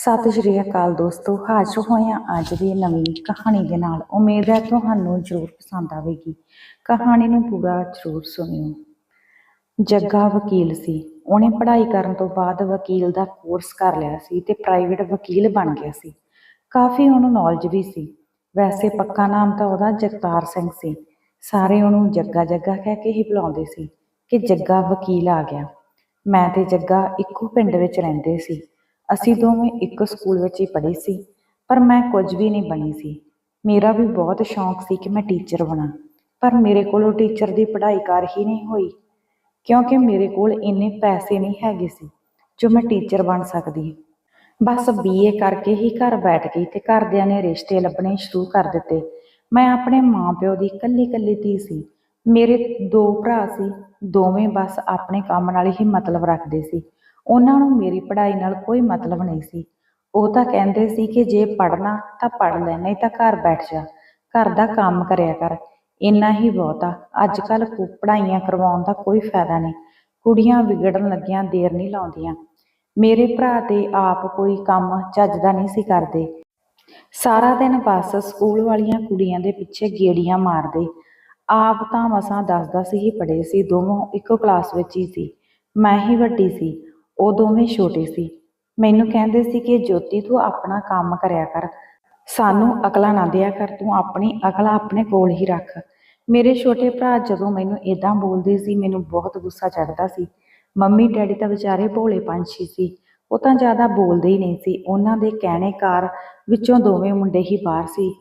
ਸਤਿ ਸ਼੍ਰੀ ਅਕਾਲ ਦੋਸਤੋ, ਹਾਜ਼ਰ ਹੋਇਆ ਅੱਜ ਦੀ ਨਵੀਂ ਕਹਾਣੀ ਦੇ ਨਾਲ। ਉਮੀਦ ਹੈ ਤੁਹਾਨੂੰ ਜ਼ਰੂਰ ਪਸੰਦ ਆਵੇਗੀ। ਕਹਾਣੀ ਨੂੰ ਪੂਰਾ ਜ਼ਰੂਰ ਸੁਣਿਓ। ਜੱਗਾ ਵਕੀਲ ਸੀ। ਉਹਨੇ ਪੜ੍ਹਾਈ ਕਰਨ ਤੋਂ ਬਾਅਦ ਵਕੀਲ ਦਾ ਕੋਰਸ ਕਰ ਲਿਆ ਸੀ ਤੇ ਪ੍ਰਾਈਵੇਟ ਵਕੀਲ ਬਣ ਗਿਆ ਸੀ। ਕਾਫੀ ਉਹਨੂੰ ਨੌਲੇਜ ਵੀ ਸੀ। ਵੈਸੇ ਪੱਕਾ ਨਾਮ ਤਾਂ ਉਹਦਾ ਜਗਤਾਰ ਸਿੰਘ ਸੀ। ਸਾਰੇ ਉਹਨੂੰ ਜੱਗਾ ਜੱਗਾ ਕਹਿ ਕੇ ਹੀ ਬੁਲਾਉਂਦੇ ਸੀ ਕਿ ਜੱਗਾ ਵਕੀਲ ਆ ਗਿਆ। ਮੈਂ ਤੇ ਜੱਗਾ ਇੱਕੋ ਪਿੰਡ ਵਿੱਚ ਰਹਿੰਦੇ ਸੀ। ਅਸੀਂ ਦੋਵੇਂ ਇੱਕ ਸਕੂਲ ਵਿੱਚ ਹੀ ਪੜ੍ਹੇ ਸੀ, ਪਰ ਮੈਂ ਕੁਝ ਵੀ ਨਹੀਂ ਬਣੀ ਸੀ। ਮੇਰਾ ਵੀ ਬਹੁਤ ਸ਼ੌਂਕ ਸੀ ਕਿ ਮੈਂ ਟੀਚਰ ਬਣਾ, ਪਰ ਮੇਰੇ ਕੋਲੋਂ ਟੀਚਰ ਦੀ ਪੜ੍ਹਾਈ ਕਰ ਹੀ ਨਹੀਂ ਹੋਈ, ਕਿਉਂਕਿ ਮੇਰੇ ਕੋਲ ਇੰਨੇ ਪੈਸੇ ਨਹੀਂ ਹੈਗੇ ਸੀ, ਜੋ ਮੈਂ ਟੀਚਰ ਬਣ ਸਕਦੀ। ਬਸ ਬੀਏ ਕਰਕੇ ਹੀ ਘਰ ਬੈਠ ਗਈ ਤੇ ਘਰਦਿਆਂ ਨੇ ਰਿਸ਼ਤੇ ਲੱਭਣੇ ਸ਼ੁਰੂ ਕਰ ਦਿੱਤੇ। ਮੈਂ ਆਪਣੇ ਮਾਪਿਓ ਦੀ ਇਕੱਲੀ ਇਕੱਲੀ ਧੀ ਸੀ। ਮੇਰੇ ਦੋ ਭਰਾ ਸੀ, ਦੋਵੇਂ ਬਸ ਆਪਣੇ ਕੰਮ ਨਾਲ ਹੀ ਮਤਲਬ ਰੱਖਦੇ ਸੀ। ਉਹਨਾਂ ਨੂੰ ਮੇਰੀ ਪੜ੍ਹਾਈ ਨਾਲ ਕੋਈ ਮਤਲਬ ਨਹੀਂ ਸੀ। ਉਹ ਤਾਂ ਕਹਿੰਦੇ ਸੀ ਕਿ ਜੇ ਪੜ੍ਹਨਾ ਤਾਂ ਪੜ੍ਹ ਲੈ, ਨਹੀਂ ਤਾਂ ਘਰ ਬੈਠ ਜਾ। ਘਰ ਦਾ ਕੰਮ ਕਰਿਆ ਕਰ। ਇੰਨਾ ਹੀ ਬਹੁਤ। ਆ ਅੱਜ ਕੱਲ ਪੜ੍ਹਾਈਆਂ ਕਰਵਾਉਣ ਦਾ ਕੋਈ ਫਾਇਦਾ ਨਹੀਂ। ਕੁੜੀਆਂ ਵਿਗੜਨ ਲੱਗੀਆਂ, ਦੇਰ ਨਹੀਂ ਲਾਉਂਦੀਆਂ। ਮੇਰੇ ਭਰਾ ਤੇ ਆਪ ਕੋਈ ਕੰਮ ਚੱਜ ਦਾ ਨਹੀਂ ਸੀ ਕਰਦੇ। ਸਾਰਾ ਦਿਨ ਬਸ ਸਕੂਲ ਵਾਲੀਆਂ ਕੁੜੀਆਂ ਦੇ ਪਿੱਛੇ ਗੇੜੀਆਂ ਮਾਰਦੇ। ਆਪ ਤਾਂ ਮਸਾਂ ਦਸ ਦਸ ਹੀ ਪੜ੍ਹੇ ਸੀ ਦੋਵੇਂ ਇੱਕੋ ਕਲਾਸ ਵਿੱਚ ਹੀ ਸੀ। ਮੈਂ ਹੀ ਵੱਡੀ ਸੀ। ਉਹ ਦੋਵੇਂ ਛੋਟੇ ਸੀ। ਮੈਨੂੰ ਕਹਿੰਦੇ ਸੀ ਕਿ, ਜੋਤੀ, ਤੂੰ ਆਪਣਾ ਕੰਮ ਕਰਿਆ ਕਰ। ਸਾਨੂੰ ਅਕਲਾ ਨਾ ਦਿਆ ਕਰ। ਤੂੰ ਆਪਣੀ ਅਕਲਾ ਆਪਣੇ ਕੋਲ ਹੀ ਰੱਖ। ਮੇਰੇ ਛੋਟੇ ਭਰਾ ਜਦੋਂ ਮੈਨੂੰ ਇਦਾਂ ਬੋਲਦੇ ਸੀ, ਮੈਨੂੰ ਬਹੁਤ ਗੁੱਸਾ ਚੜਦਾ ਸੀ। ਮੰਮੀ, ਡੈਡੀ ਤਾਂ ਵਿਚਾਰੇ ਭੋਲੇ ਪੰਛੀ ਸੀ। ਉਹ ਤਾਂ ਜ਼ਿਆਦਾ ਬੋਲਦੇ ਹੀ ਨਹੀਂ ਸੀ। ਉਹਨਾਂ ਦੇ ਕਹਿਣੇ ਕਾਰ ਵਿੱਚੋਂ ਦੋਵੇਂ ਮੁੰਡੇ ਹੀ ਬਾਹਰ ਸੀ।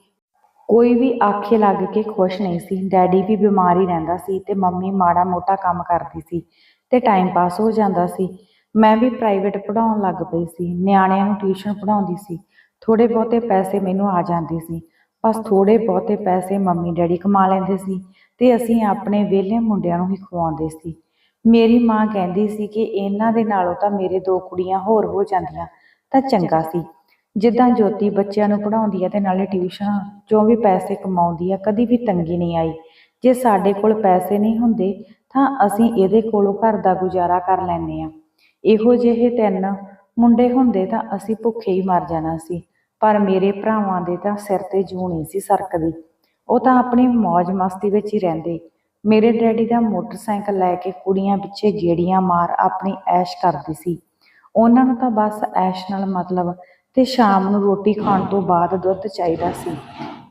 ਕੋਈ ਵੀ ਆਖੇ ਲੱਗ ਕੇ ਖੁਸ਼ ਨਹੀਂ ਸੀ। ਡੈਡੀ ਵੀ ਬਿਮਾਰ ਹੀ ਰਹਿੰਦਾ ਸੀ ਤੇ ਮੰਮੀ ਮਾੜਾ ਮੋਟਾ ਕੰਮ ਕਰਦੀ ਸੀ ਤੇ ਟਾਈਮ ਪਾਸ ਹੋ ਜਾਂਦਾ ਸੀ। ਮੈਂ ਵੀ ਪ੍ਰਾਈਵੇਟ ਪੜਾਉਣ ਲੱਗ ਪਈ ਸੀ ਨਿਆਣਿਆਂ ਨੂੰ ਟਿਊਸ਼ਨ ਪੜਾਉਂਦੀ ਸੀ ਥੋੜੇ ਬਹੁਤੇ ਪੈਸੇ ਮੈਨੂੰ ਆ ਜਾਂਦੇ ਸੀ ਬਸ ਥੋੜੇ ਬਹੁਤੇ ਪੈਸੇ ਮੰਮੀ ਡੈਡੀ ਕਮਾ ਲੈਂਦੇ ਸੀ ਤੇ ਅਸੀਂ ਆਪਣੇ ਵਿਹਲੇ ਮੁੰਡਿਆਂ ਨੂੰ ਹੀ ਖਵਾਉਂਦੇ ਸੀ। ਮੇਰੀ ਮਾਂ ਕਹਿੰਦੀ ਸੀ ਕਿ ਇਹਨਾਂ ਦੇ ਨਾਲੋਂ ਤਾਂ ਮੇਰੇ ਦੋ ਕੁੜੀਆਂ ਹੋਰ ਹੋ ਜਾਂਦੀਆਂ ਤਾਂ ਚੰਗਾ ਸੀ। ਜਿੱਦਾਂ ਜੋਤੀ ਬੱਚਿਆਂ ਨੂੰ ਪੜਾਉਂਦੀ ਹੈ ਤੇ ਨਾਲੇ ਟਿਊਸ਼ਨ ਜੋ ਵੀ ਪੈਸੇ ਕਮਾਉਂਦੀ ਆ ਕਦੀ ਵੀ ਤੰਗੀ ਨਹੀਂ ਆਈ। ਜੇ ਸਾਡੇ ਕੋਲ ਪੈਸੇ ਨਹੀਂ ਹੁੰਦੇ ਤਾਂ ਅਸੀਂ ਇਹਦੇ ਕੋਲੋਂ ਘਰ ਦਾ ਗੁਜ਼ਾਰਾ ਕਰ ਲੈਂਦੇ ਆ। ਇਹੋ ਜਿਹੇ ਤਿੰਨ ਮੁੰਡੇ ਹੁੰਦੇ ਤਾਂ ਅਸੀਂ ਭੁੱਖੇ ਹੀ ਮਰ ਜਾਣਾ ਸੀ, ਪਰ ਮੇਰੇ ਭਰਾਵਾਂ ਦੇ ਤਾਂ ਸਿਰ ਤੇ ਜੂ ਨਹੀਂ ਸੀ ਸਰਕਦੀ। ਉਹ ਤਾਂ ਆਪਣੀ ਮौज ਮਸਤੀ ਵਿੱਚ ਹੀ ਰਹਿੰਦੇ। ਮੇਰੇ ਡੈਡੀ ਦਾ ਮੋਟਰਸਾਈਕਲ ਲੈ ਕੇ ਕੁੜੀਆਂ ਪਿੱਛੇ ਗੇੜੀਆਂ ਮਾਰ ਆਪਣੀ ਐਸ਼ ਕਰਦੀ ਸੀ। ਉਹਨਾਂ ਨੂੰ ਤਾਂ ਬਸ ਐਸ਼ ਨਾਲ ਮਤਲਬ ਤੇ ਸ਼ਾਮ ਨੂੰ ਰੋਟੀ ਖਾਣ ਤੋਂ ਬਾਅਦ ਦੁੱਧ ਚਾਹੀਦਾ ਸੀ।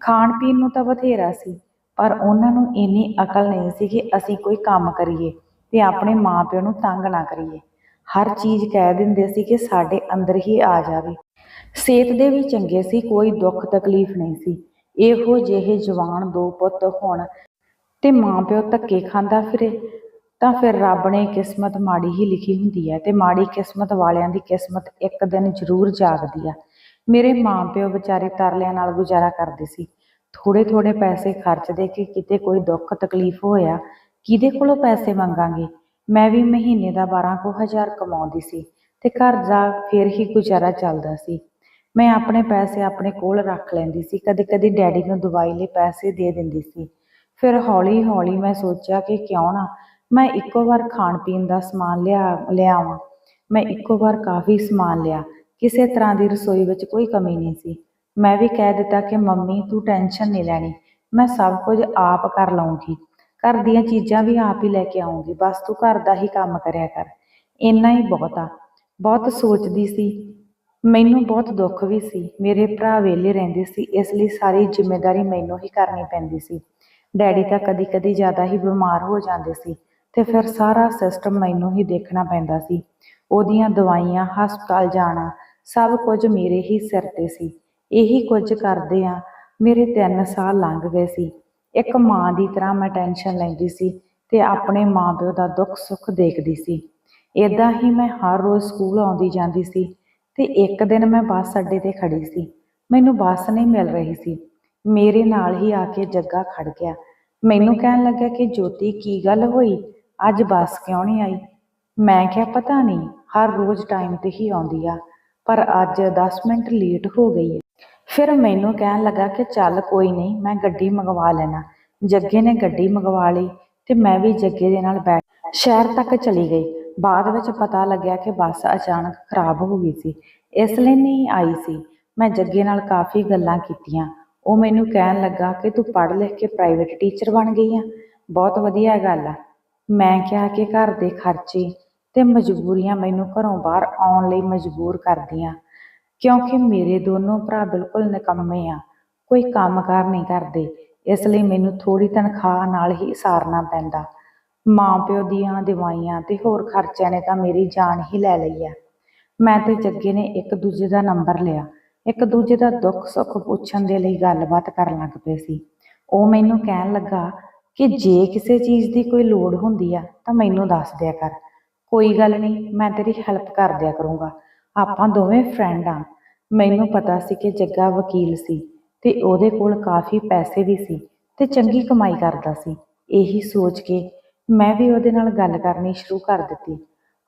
ਖਾਣ ਪੀਣ ਨੂੰ ਤਾਂ ਬਥੇਰਾ ਸੀ, ਪਰ ਉਹਨਾਂ ਨੂੰ ਇੰਨੀ ਅਕਲ ਨਹੀਂ ਸੀ ਕਿ ਅਸੀਂ ਕੋਈ ਕੰਮ ਕਰੀਏ ਤੇ ਆਪਣੇ ਮਾਪਿਆਂ ਨੂੰ ਤੰਗ ਨਾ ਕਰੀਏ। ਹਰ ਚੀਜ਼ ਕਹਿ ਦਿੰਦੇ ਸੀ ਕਿ ਸਾਡੇ ਅੰਦਰ ਹੀ ਆ ਜਾਵੇ। ਸਿਹਤ ਦੇ ਵੀ ਚੰਗੇ ਸੀ, ਕੋਈ ਦੁੱਖ ਤਕਲੀਫ ਨਹੀਂ ਸੀ। ਇਹੋ ਜਿਹੇ ਜਵਾਨ ਦੋ ਪੁੱਤ ਹੋਣ ਤੇ ਮਾਂ ਪਿਓ ਧੱਕੇ ਖਾਂਦਾ ਫਿਰੇ, ਤਾਂ ਫਿਰ ਰੱਬ ਨੇ ਕਿਸਮਤ ਮਾੜੀ ਹੀ ਲਿਖੀ ਹੁੰਦੀ ਹੈ ਤੇ ਮਾੜੀ ਕਿਸਮਤ ਵਾਲਿਆਂ ਦੀ ਕਿਸਮਤ ਇੱਕ ਦਿਨ ਜ਼ਰੂਰ ਜਾਗਦੀ ਆ। ਮੇਰੇ ਮਾਂ ਪਿਓ ਵਿਚਾਰੇ ਤਰਲਿਆਂ ਨਾਲ ਗੁਜ਼ਾਰਾ ਕਰਦੇ ਸੀ। ਥੋੜੇ ਥੋੜੇ ਪੈਸੇ ਖਰਚਦੇ ਕਿ ਕਿਤੇ ਕੋਈ ਦੁੱਖ ਤਕਲੀਫ ਹੋਇਆ, ਕਿਹਦੇ ਕੋਲੋਂ ਪੈਸੇ ਮੰਗਾਂਗੇ? ਮੈਂ ਵੀ ਮਹੀਨੇ ਦਾ 12 ਕੁ ਹਜ਼ਾਰ ਕਮਾਉਂਦੀ ਸੀ ਤੇ ਘਰ ਦਾ ਫਿਰ ਹੀ ਗੁਜ਼ਾਰਾ ਚੱਲਦਾ ਸੀ। ਮੈਂ ਆਪਣੇ ਪੈਸੇ ਆਪਣੇ ਕੋਲ ਰੱਖ ਲੈਂਦੀ ਸੀ ਕਦੇ ਕਦੇ ਡੈਡੀ ਨੂੰ ਦਵਾਈ ਲਈ ਪੈਸੇ ਦੇ ਦਿੰਦੀ ਸੀ। ਫਿਰ ਹੌਲੀ ਹੌਲੀ ਮੈਂ ਸੋਚਿਆ ਕਿ ਕਿਉਂ ਨਾ ਮੈਂ ਇੱਕੋ ਵਾਰ ਖਾਣ ਪੀਣ ਦਾ ਸਮਾਨ ਲਿਆ ਲਿਆਵਾਂ ਮੈਂ ਇੱਕੋ ਵਾਰ ਕਾਫੀ ਸਮਾਨ ਲਿਆ, ਕਿਸੇ ਤਰ੍ਹਾਂ ਦੀ ਰਸੋਈ ਵਿੱਚ ਕੋਈ ਕਮੀ ਨਹੀਂ ਸੀ। ਮੈਂ ਵੀ ਕਹਿ ਦਿੱਤਾ ਕਿ ਮੰਮੀ ਤੂੰ ਟੈਨਸ਼ਨ ਨਹੀਂ ਲੈਣੀ, ਮੈਂ ਸਭ ਕੁਝ ਆਪ ਕਰ ਲਵਾਂਗੀ ਘਰ ਦੀਆਂ ਚੀਜ਼ਾਂ ਵੀ ਆਪ ਹੀ ਲੈ ਕੇ ਆਉਂਗੀ, ਬਸ ਤੂੰ ਘਰ ਦਾ ਹੀ ਕੰਮ ਕਰਿਆ ਕਰ। ਇੰਨਾ ਹੀ ਬਹੁਤ ਆ। ਬਹੁਤ ਸੋਚਦੀ ਸੀ। ਮੈਨੂੰ ਬਹੁਤ ਦੁੱਖ ਵੀ ਸੀ। ਮੇਰੇ ਭਰਾ ਵਿਹਲੇ ਰਹਿੰਦੇ ਸੀ, ਇਸ ਲਈ ਸਾਰੀ ਜ਼ਿੰਮੇਵਾਰੀ ਮੈਨੂੰ ਹੀ ਕਰਨੀ ਪੈਂਦੀ ਸੀ। ਡੈਡੀ ਤਾਂ ਕਦੀ ਕਦੀ ਜ਼ਿਆਦਾ ਹੀ ਬਿਮਾਰ ਹੋ ਜਾਂਦੇ ਸੀ ਤੇ ਫਿਰ ਸਾਰਾ ਸਿਸਟਮ ਮੈਨੂੰ ਹੀ ਦੇਖਣਾ ਪੈਂਦਾ ਸੀ। ਉਹਦੀਆਂ ਦਵਾਈਆਂ, ਹਸਪਤਾਲ ਜਾਣਾ, ਸਭ ਕੁਝ ਮੇਰੇ ਹੀ ਸਿਰ ਤੇ ਸੀ। ਇਹੀ ਕੁਝ ਕਰਦੇ ਆ। ਮੇਰੇ 3 ਸਾਲ ਲੰਘ ਗਏ ਸੀ। ਇੱਕ ਮਾਂ ਦੀ ਤਰ੍ਹਾਂ ਮੈਂ ਟੈਨਸ਼ਨ ਲੈਂਦੀ ਸੀ ਤੇ ਆਪਣੇ ਮਾਪਿਓ ਦਾ ਦੁੱਖ ਸੁੱਖ ਦੇਖਦੀ ਸੀ। ਇਦਾਂ ਹੀ ਮੈਂ ਹਰ ਰੋਜ਼ ਸਕੂਲ ਆਉਂਦੀ ਜਾਂਦੀ ਸੀ ਤੇ ਇੱਕ ਦਿਨ ਮੈਂ ਬੱਸ ਅੱਡੇ ਤੇ ਖੜੀ ਸੀ। ਮੈਨੂੰ ਬੱਸ ਨਹੀਂ ਮਿਲ ਰਹੀ ਸੀ। ਮੇਰੇ ਨਾਲ ਹੀ ਆ ਕੇ ਜੱਗਾ ਖੜ ਗਿਆ। ਮੈਨੂੰ ਕਹਿਣ ਲੱਗਾ ਕਿ ਜੋਤੀ ਕੀ ਗੱਲ ਹੋਈ? ਅੱਜ ਬੱਸ ਕਿਉਂ ਨਹੀਂ ਆਈ? ਮੈਂ ਕਿਹਾ ਪਤਾ ਨਹੀਂ ਹਰ ਰੋਜ਼ ਟਾਈਮ ਤੇ ਹੀ ਆਉਂਦੀ ਆ ਪਰ ਅੱਜ 10 ਮਿੰਟ ਲੇਟ ਹੋ ਗਈ ਹੈ ਫਿਰ ਮੈਨੂੰ ਕਹਿਣ ਲੱਗਾ ਕਿ ਚੱਲ ਕੋਈ ਨਹੀਂ, ਮੈਂ ਗੱਡੀ ਮੰਗਵਾ ਲੈਣਾ। ਜੱਗੇ ਨੇ ਗੱਡੀ ਮੰਗਵਾ ਲਈ ਤੇ ਮੈਂ ਵੀ ਜੱਗੇ ਦੇ ਨਾਲ ਬੈਠ ਸ਼ਹਿਰ ਤੱਕ ਚਲੀ ਗਈ। ਬਾਅਦ ਵਿੱਚ ਪਤਾ ਲੱਗਿਆ ਕਿ ਬੱਸ ਅਚਾਨਕ ਖਰਾਬ ਹੋ ਗਈ ਸੀ। ਇਸ ਲਈ ਨਹੀਂ ਆਈ ਸੀ। ਮੈਂ ਜੱਗੇ ਨਾਲ ਕਾਫੀ ਗੱਲਾਂ ਕੀਤੀਆਂ। ਉਹ ਮੈਨੂੰ ਕਹਿਣ ਲੱਗਾ ਕਿ ਤੂੰ ਪੜ੍ਹ ਲਿਖ ਕੇ ਪ੍ਰਾਈਵੇਟ ਟੀਚਰ ਬਣ ਗਈ ਆ। ਬਹੁਤ ਵਧੀਆ ਗੱਲ ਆ। ਮੈਂ ਕਿਹਾ ਕਿ ਘਰ ਦੇ ਖਰਚੇ ਤੇ ਮਜਬੂਰੀਆਂ ਮੈਨੂੰ ਘਰੋਂ ਬਾਹਰ ਆਉਣ ਲਈ ਮਜਬੂਰ ਕਰਦੀਆਂ। ਕਿਉਂਕਿ ਮੇਰੇ ਦੋਨੋਂ ਭਰਾ ਬਿਲਕੁਲ ਨਿਕੰਮੇ ਆ। ਕੋਈ ਕੰਮਕਾਰ ਨਹੀਂ ਕਰਦੇ। ਇਸ ਲਈ ਮੈਨੂੰ ਥੋੜੀ ਤਨਖਾਹ ਨਾਲ ਹੀ ਸਾਰਨਾ ਪੈਂਦਾ। ਮਾਂ ਪਿਓ ਦੀਆਂ ਦਵਾਈਆਂ ਤੇ ਹੋਰ ਖਰਚਿਆਂ ਨੇ ਤਾਂ ਮੇਰੀ ਜਾਨ ਹੀ ਲੈ ਲਈ ਆ। ਮੈਂ ਤੇ ਜੱਗੇ ਨੇ ਇੱਕ ਦੂਜੇ ਦਾ ਨੰਬਰ ਲਿਆ। ਇੱਕ ਦੂਜੇ ਦਾ ਦੁੱਖ ਸੁੱਖ ਪੁੱਛਣ ਦੇ ਲਈ ਗੱਲਬਾਤ ਕਰਨ ਲੱਗ ਪਏ ਸੀ। ਉਹ ਮੈਨੂੰ ਕਹਿਣ ਲੱਗਾ ਕਿ ਜੇ ਕਿਸੇ ਚੀਜ਼ ਦੀ ਕੋਈ ਲੋੜ ਹੁੰਦੀ ਆ ਤਾਂ ਮੈਨੂੰ ਦੱਸ ਦਿਆ ਕਰ। ਕੋਈ ਗੱਲ ਨਹੀਂ, ਮੈਂ ਤੇਰੀ ਹੈਲਪ ਕਰ ਦਿਆ ਕਰੂੰਗਾ। ਆਪਾਂ ਦੋਵੇਂ ਫਰੈਂਡ ਆ। ਮੈਨੂੰ ਪਤਾ ਸੀ ਕਿ ਜੱਗਾ ਵਕੀਲ ਸੀ ਤੇ ਉਹਦੇ ਕੋਲ ਕਾਫੀ ਪੈਸੇ ਵੀ ਸੀ ਤੇ ਚੰਗੀ ਕਮਾਈ ਕਰਦਾ ਸੀ। ਇਹੀ ਸੋਚ ਕੇ ਮੈਂ ਵੀ ਉਹਦੇ ਨਾਲ ਗੱਲ ਕਰਨੀ ਸ਼ੁਰੂ ਕਰ ਦਿੱਤੀ।